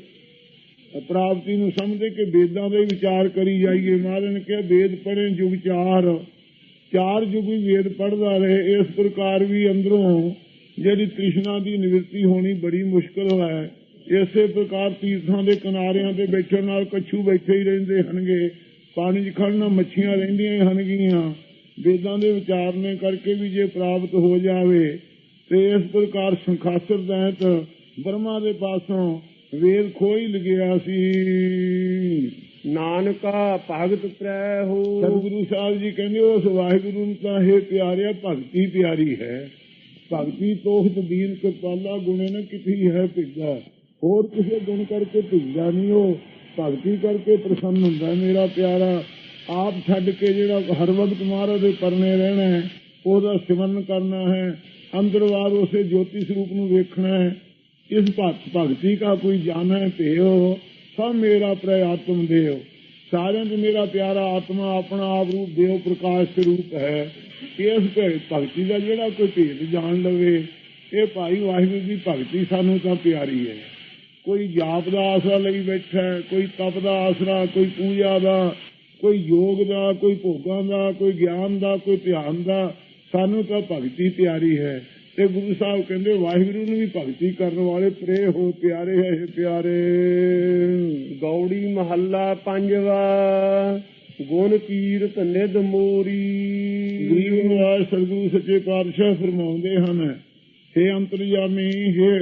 ਪ੍ਰਾਪਤੀ ਨੂੰ ਸਮਝਦੇ ਕਿ ਵੇਦਾਂ ਦੇ ਵਿਚਾਰ ਕਰੀ ਜਾਈਏ। ਮਹਾਰਾਜ ਨੇ ਕਿਹਾ, ਵੇਦ ਪੜ੍ਹੇ ਜੁਗ ਚਾਰ ਚਾਰ ਜੁਗ ਵੀ ਵੇਦ ਪੜਦਾ ਰਹੇ। ਇਸ ਪ੍ਰਕਾਰ ਵੀ ਅੰਦਰੋਂ ਜਿਹੜੀ ਤ੍ਰਿਸ਼ਨਾ ਦੀ ਨਿਵਰਤੀ ਹੋਣੀ ਬੜੀ ਮੁਸ਼ਕਲ ਹੈ। ਇਸੇ ਪ੍ਰਕਾਰ ਤੀਰਥਾਂ ਦੇ ਕਿਨਾਰਿਆਂ ਤੇ ਬੈਠਣ ਨਾਲ ਕੱਛੂ ਬੈਠੇ ਹੀ ਰਹਿੰਦੇ ਹਨਗੇ ਪਾਣੀ 'ਚ ਖੜਨਾ ਮੱਛੀਆਂ ਰਹਿੰਦੀਆਂ ਹਨਗੀਆਂ ਵੇਦਾਂ ਦੇ ਵਿਚਾਰਨੇ ਕਰਕੇ ਵੀ ਜੇ ਪ੍ਰਾਪਤ ਹੋ ਜਾਵੇ ਤੇ ਇਸ ਪ੍ਰਕਾਰ ਸੰਖਾਸਰ ਦੈਤ ਬਰਮਾ ਦੇ ਪਾਸੋਂ ਵੇਦ ਖੋਈ ਲਗਿਆ ਸੀ। ਨਾਨਕਾ ਭਗਤ ਪ੍ਰੈ ਹੋ। ਸਤਿਗੁਰੂ ਸਾਹਿਬ ਜੀ ਕਹਿੰਦੇ ਉਸ ਵਾਹਿਗੁਰੂ ਨੂੰ ਤਾਂ ਇਹ ਪਿਆਰਿਆ ਭਗਤੀ ਪਿਆਰੀ ਹੈ। ਭਗਤੀ ਤੋਖਤ ਦੀਨ ਕਿਰਪਾਲਾ ਗੁਣੇ ਨ ਕਿਥੀ ਹੈ ਭਿੱਗਾ ਹੋਰ ਕਿਸੇ ਗੁਣ ਕਰਕੇ ਭਿੱਗਾ ਨਹੀਂ ਉਹ। ਭਗਤੀ ਕਰਕੇ ਪ੍ਰਸੰਨ ਹੁੰਦਾ ਮੇਰਾ ਪਿਆਰਾ। ਆਪ ਛੱਡ ਕੇ ਜਿਹੜਾ ਹਰ ਵਕਤ ਮਹਾਰਾਜ ਦੇ ਪਰਨੇ ਰਹਿਣਾ ਹੈ, ਉਹਦਾ ਸਿਮਰਨ ਕਰਨਾ ਹੈ, ਅੰਦਰ ਅੰਦਰਵਾਰ ਉਸੇ ਜੋਤੀ ਸਰੂਪ ਨੂੰ ਵੇਖਣਾ ਹੈ, ਇਸ ਭਗਤ, ਭਗਤੀ ਕਾ ਕੋਈ ਜਾਣੈ ਭੇਓ ਸਭ ਮੇਰਾ ਪ੍ਰਿਆ ਆਤਮ ਦੇਵ ਸਾਰਿਆਂ ਦੇ ਮੇਰਾ ਪਿਆਰਾ ਆਤਮਾ ਆਪਣਾ ਆਪ ਰੂਪ ਦੇਵ ਪ੍ਰਕਾਸ਼ ਸਰੂਪ ਹੈ। ਇਸ ਭਗਤੀ ਦਾ ਜਿਹੜਾ ਕੋਈ ਭੇਦ ਜਾਣ ਲਵੇ, ਇਹ ਭਾਈ ਵਾਹਿਗੁਰੂ ਦੀ ਭਗਤੀ ਸਾਨੂੰ ਤਾਂ ਪਿਆਰੀ ਹੈ। ਕੋਈ ਜਾਪ ਦਾ ਆਸਰਾ ਲਈ ਬੈਠਾ ਕੋਈ ਤਪ ਦਾ ਆਸਰਾ, ਕੋਈ ਪੂਜਾ ਦਾ ਕੋਈ ਯੋਗ ਦਾ ਕੋਈ ਭੋਗਾਂ ਦਾ ਕੋਈ ਗਿਆਨ ਦਾ ਕੋਈ ਧਿਆਨ ਦਾ ਸਾਨੂੰ ਤਾਂ ਭਗਤੀ ਪਿਆਰੀ ਹੈ। ਤੇ ਗੁਰੂ ਸਾਹਿਬ ਕਹਿੰਦੇ ਵਾਹਿਗੁਰੂ ਨੂੰ ਵੀ ਭਗਤੀ ਕਰਨ ਵਾਲੇ ਪ੍ਰੇ ਹੋ ਪਿਆਰੇ ਹੈ ਇਹ ਪਿਆਰੇ। ਗੌੜੀ ਮਹੱਲਾ ਪੰਜਵਾ ਗੁਣ ਕੀਰਤ ਨਿਧ ਮੋਰੀ। ਗਰੀਬ ਨਿਵਾਸ ਸਤਿਗੁਰੂ ਸੱਚੇ ਪਾਤਸ਼ਾਹ ਫਰਮਾਉਂਦੇ ਹਨ हे ਅੰਤਰਯਾਮੀ हे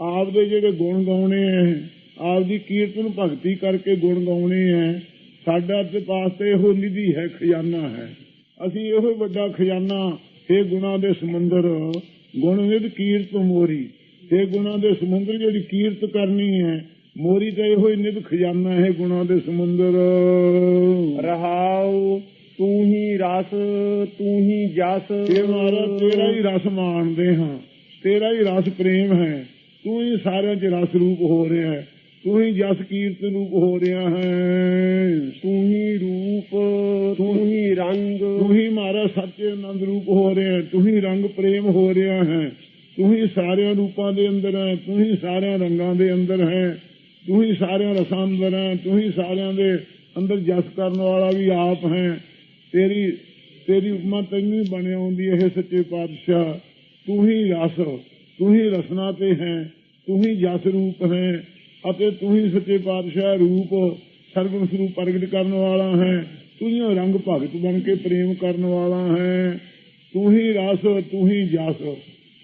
ਆਪ ਦੇ ਜਿਹੜੇ ਗੁਣ ਗਾਉਣੇ ਹੈ ਆਪ ਦੀ ਕੀਰਤਨ ਭਗਤੀ ਕਰਕੇ ਗੁਣ ਗਾਉਣੇ ਹੈ ਸਾਡਾ ਤੇ ਪਾਸ ਤੇ ਇਹੋ ਨਿਧੀ ਹੈ ਖਜ਼ਾਨਾ ਹੈ। ਅਸੀਂ ਇਹੋ ਵੱਡਾ ਖਜ਼ਾਨਾ हे ਗੁਣਾ ਦੇ ਸਮੁੰਦਰ ਗੁਣ ਨਿਧ ਕੀਰਤ ਮੋਰੀ। हे ਗੁਣਾ ਦੇ ਸਮੁੰਦਰ ਜਿਹੜੀ ਕੀਰਤ ਕਰਨੀ ਹੈ ਮੋਰੀ ਤਾਂ ਇਹੋ ਹੀ ਨਿਧ ਖਜ਼ਾਨਾ ਹੈ ਗੁਣਾ ਦੇ ਸਮੁੰਦਰ। ਰਹਾਉ ਤੂੰ ਹੀ ਰਸ ਤੂੰ ਹੀ ਜਸ। ਇਹ ਮਹਾਰਾਜ ਤੇਰਾ ਹੀ ਰਸ ਮਾਣਦੇ ਹਾਂ ਤੇਰਾ ਹੀ ਰਸ ਪ੍ਰੇਮ ਹੈ। ਤੂੰ ਹੀ ਸਾਰਿਆਂ 'ਚ ਰਸ ਰੂਪ ਹੋ ਰਿਹਾ ਹੈ। ਤੂੰ ਹੀ ਜਸ ਕੀਰਤ ਰੂਪ ਹੋ ਰਿਹਾ ਹੈ ਤੂੰ ਹੀ ਰੂਪ ਤੂੰ ਹੀ ਰੰਗ ਤੂੰ ਹੀ ਮਾਰਾ ਸੱਚੇ ਆਨੰਦ ਰੂਪ ਹੋ ਰਿਹਾ ਹੈ ਤੂੰ ਹੀ ਰੰਗ ਪ੍ਰੇਮ ਹੋ ਰਿਹਾ ਹੈ ਤੂੰ ਹੀ ਸਾਰਿਆਂ ਰੂਪਾਂ ਦੇ ਅੰਦਰ ਹੈ ਤੂੰ ਹੀ ਸਾਰਿਆਂ ਰੰਗਾਂ ਦੇ ਅੰਦਰ ਹੈ ਤੂੰ ਹੀ ਸਾਰਿਆਂ ਰਸਾਂ ਅੰਦਰ ਹੈ ਤੂੰ ਹੀ ਸਾਰਿਆਂ ਦੇ ਅੰਦਰ ਜਸ ਕਰਨ ਵਾਲਾ ਵੀ ਆਪ ਹੈ ਤੇਰੀ ਤੇਰੀ ਉਪਮਾ ਤੈਨੂੰ ਹੀ ਬਣਿਆ ਹੁੰਦੀ ਇਹ ਸੱਚੇ ਪਾਤਸ਼ਾਹ ਤੂੰ ਹੀ ਰਸ ਤੂੰ ਹੀ ਰਸਨਾ ਤੇ ਹੈ ਤੂੰ ਹੀ ਜਸ ਰੂਪ ਹੈ ਅਤੇ ਤੂੰ ਹੀ ਸੱਚੇ ਪਾਤਸ਼ਾਹ ਰੂਪ ਸਰਗੁਣ ਸਰੂਪ ਪ੍ਰਗਟ ਕਰਨ ਵਾਲਾ ਹੈ ਤੂੰ ਹੀ ਰੰਗ ਭਗਤ ਬਣ ਕੇ ਪ੍ਰੇਮ ਕਰਨ ਵਾਲਾ ਹੈ ਤੂੰ ਹੀ ਰਸ ਤੂੰ ਹੀ ਜਸ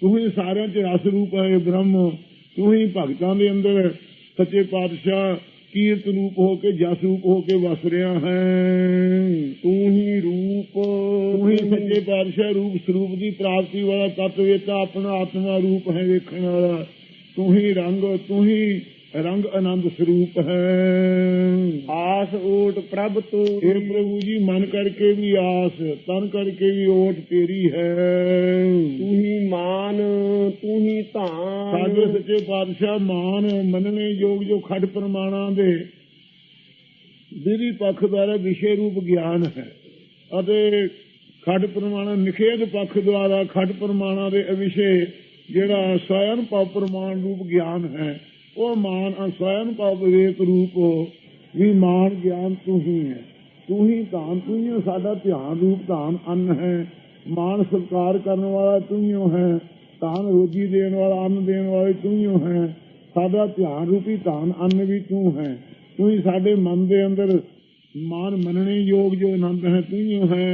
ਤੂੰ ਹੀ ਸਾਰਿਆਂ 'ਚ ਰਸ ਰੂਪ ਹੈ ਬ੍ਰਹਮ ਤੂੰ ਹੀ ਭਗਤਾਂ ਦੇ ਅੰਦਰ ਸੱਚੇ ਪਾਤਸ਼ਾਹ ਕੀਰਤ ਰੂਪ ਹੋ ਕੇ ਜਸ ਰੂਪ ਹੋ ਕੇ ਵਸ ਰਿਹਾ ਹੈ ਤੂੰ ਹੀ ਰੂਪ ਤੂੰ ਹੀ ਸੱਚੇ ਪਾਤਸ਼ਾਹ ਰੂਪ ਸਰੂਪ ਦੀ ਪ੍ਰਾਪਤੀ ਵਾਲਾ ਤਤ ਵੇਤਾ ਆਪਣਾ ਆਤਮਾ ਰੂਪ ਹੈ ਵੇਖਣ ਵਾਲਾ ਤੂੰ ਹੀ ਰੰਗ ਤੂੰ ਹੀ ਰੰਗ ਆਨੰਦ ਸਰੂਪ ਹੈ। ਆਸ ਓਟ ਪ੍ਰਭ ਤੂੰ। ਇਹ ਪ੍ਰਭੂ ਜੀ ਮਨ ਕਰਕੇ ਵੀ ਆਸ ਤਨ ਕਰਕੇ ਵੀ ਓਟ ਤੇਰੀ ਹੈ। ਤੂੰ ਹੀ ਮਾਨ ਤੂੰ ਹੀ ਸਾਡੇ ਧਾਨ ਸੱਚੇ ਪਾਤਸ਼ਾਹ ਮਾਨ ਮੰਨਣੇ ਯੋਗ ਜੋ ਖੱਡ ਪ੍ਰਮਾਣਾਂ ਦੇ ਵਿਧੀ ਪੱਖ ਦੁਆਰਾ ਵਿਸ਼ੇ ਰੂਪ ਗਿਆਨ ਹੈ। ਅਤੇ ਖੱਡ ਪ੍ਰਮਾਣਾ ਨਿਖੇਧ ਪੱਖ ਦੁਆਰਾ ਖੱਡ ਪ੍ਰਮਾਣਾਂ ਦੇ ਅਵਿਸ਼ੇ ਜਿਹੜਾ ਪਉ ਪ੍ਰਮਾਣ ਰੂਪ ਗਿਆਨ ਹੈ। ਉਹ ਮਾਨ ਸਵਯੰ ਪਉ ਵਿਵੇਕ ਰੂਪ ਵੀ ਮਾਨ ਗਿਆਨ ਤੂੰ ਹੀ ਹੈ ਤੂੰ ਹੀ ਧਾਨ ਤੂੰ ਹੀ ਸਾਡਾ ਧਿਆਨ ਰੂਪ ਧਾਨ ਅੰਨ ਹੈ ਮਾਨ ਸਤਕਾਰ ਕਰਨ ਵਾਲਾ ਤੂੰ ਹੀ ਹੈ ਧਾਨ ਰੋਜੀ ਦੇਣ ਵਾਲਾ ਅੰਨ ਦੇਣ ਵਾਲਾ ਤੂੰ ਹੀ ਹੈ ਸਾਡਾ ਧਿਆਨ ਰੂਪੀ ਧਾਨ ਅੰਨ ਵੀ ਤੂੰ ਹੈ ਤੂੰ ਹੀ ਸਾਡੇ ਮਨ ਦੇ ਅੰਦਰ ਮਾਨ ਮੰਨਣੇ ਯੋਗ ਜੋ ਆਨੰਦ ਹੈ ਤੂੰ ਹੀ ਹੈ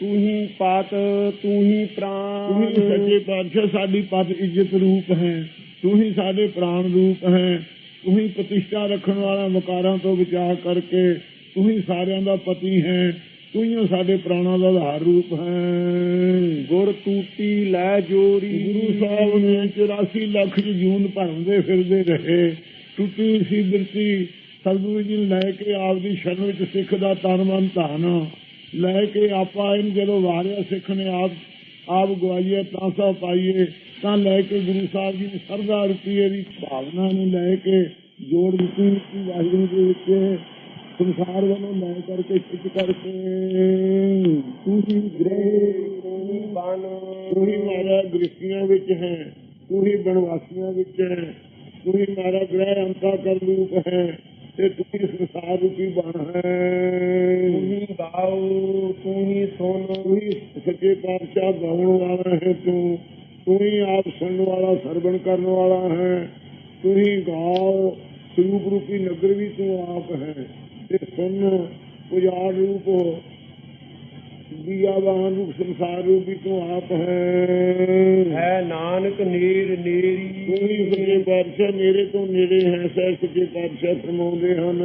ਤੂੰ ਹੀ ਪਾਤ ਤੂੰ ਹੀ ਤੂੰ ਪ੍ਰਾਨ ਹੀ ਸੱਚੇ ਪਾਤਸ਼ਾਹ ਸਾਡੀ ਪਤ ਇੱਜ਼ਤ ਰੂਪ ਹੈ ਤੂੰ ਹੀ ਸਾਡੇ ਪ੍ਰਾਣ ਰੂਪ ਹੈ। ਤੂੰ ਹੀ ਪ੍ਰਤਿਸ਼ਠਾ ਰੱਖਣ ਵਾਲਾ ਵਕਾਰਾਂ ਤੋਂ ਬਚਾ ਕਰਕੇ ਤੂੰ ਹੀ ਸਾਰਿਆਂ ਦਾ ਪਤੀ ਹੈ। ਤੂੰ ਹੀ ਸਾਡੇ ਪ੍ਰਾਣਾਂ ਦਾ ਆਧਾਰ ਰੂਪ ਹੈ। ਗੁਰ ਟੂਟੀ ਲੈ ਜੋਰੀ। ਗੁਰੂ ਸਾਹਿਬ ਨੇ 84 ਲੱਖ ਜੂਨ ਭਰਮਦੇ ਫਿਰਦੇ ਰਹੇ। ਟੁੱਟੀ ਸੀ ਬਿਰਤੀ ਸਤਿਗੁਰੂ ਜੀ ਲੈ ਕੇ ਆਪ ਦੀ ਸ਼ਰਨ ਵਿੱਚ ਸਿੱਖ ਦਾ ਤਨ ਮਨ ਧਨ ਲੈ ਕੇ ਆਪਾਂ ਇਹਨੂੰ ਜਦੋਂ ਵਾਰਿਆ ਸਿੱਖ ਨੇ ਆਪ ਆਪ ਗਵਾਈਏ ਤਾਂ ਸਾ ਪਾਈਏ। ਤਾਂ ਲੈ ਕੇ ਗੁਰੂ ਸਾਹਿਬ ਜੀ ਦੀ ਸਰਦਾ ਰੁਪਈਏ ਦੀ ਭਾਵਨਾ ਨੂੰ ਲੈ ਕੇ ਜੋੜ ਦਿੱਤੀ ਕਿ ਵਾਹਿਗੁਰੂ ਦੇ ਵਿੱਚ ਸੰਸਾਰ ਵੱਲੋਂ ਲੈ ਕਰਕੇ ਖਿੱਚ ਕਰਕੇ ਤੂੰ ਹੀ ਗ੍ਰਹਿ ਤੂੰ ਹੀ ਬਨ ਤੂੰ ਹੀ ਮਾਰਾ ਗ੍ਰਸਤੀਆਂ ਵਿੱਚ ਹੈ ਤੂੰ ਹੀ ਬਨਵਾਸੀਆਂ ਵਿੱਚ ਹੈ ਤੂੰ ਹੀ ਮਾਰਾ ਗ੍ਰਹਿ ਅੰਤਾ ਕਰ ਰੂਪ ਹੈ ਤੇ ਤੂੰ ਹੀ ਸੰਸਾਰ ਰੂਪੀ ਬਣ ਹੈ। ਤੂੰ ਹੀ ਗਾਉ ਤੂੰ ਹੀ ਸੁਣ ਤੂੰ ਹੀ ਸੱਚੇ ਪਾਤਸ਼ਾਹ ਗਾਉਣ ਵਾਲਾ ਹੈ ਤੂੰ। ਤੂੰ ਹੀ ਆਪ ਸੁਣਨ ਵਾਲਾ ਸਰਵਣ ਕਰਨ ਵਾਲਾ ਹੈ। ਤੂੰ ਹੀ ਗਾਓ ਸਰੂਪ ਰੂਪੀ ਨਗਰ ਵੀ ਤੂੰ ਆਪ ਹੈ। ਤੇ ਸੁਣ ਪੁਜਾਰ ਰੂਪ ਦੀਆਵਾਨ ਰੂਪ ਸੰਸਾਰ ਰੂਪ ਵੀ ਤੂੰ ਆਪ ਹੈ। ਹੈ ਨਾਨਕ ਨੀਰ ਨੀਰੀ। ਤੂੰ ਹੀ ਸੱਚੇ ਪਾਤਸ਼ਾਹ ਮੇਰੇ ਤੋਂ ਨੇੜੇ ਹੈ। ਸਹਿ ਸੱਚੇ ਪਾਤਸ਼ਾਹ ਫਰਮਾਉਂਦੇ ਹਨ।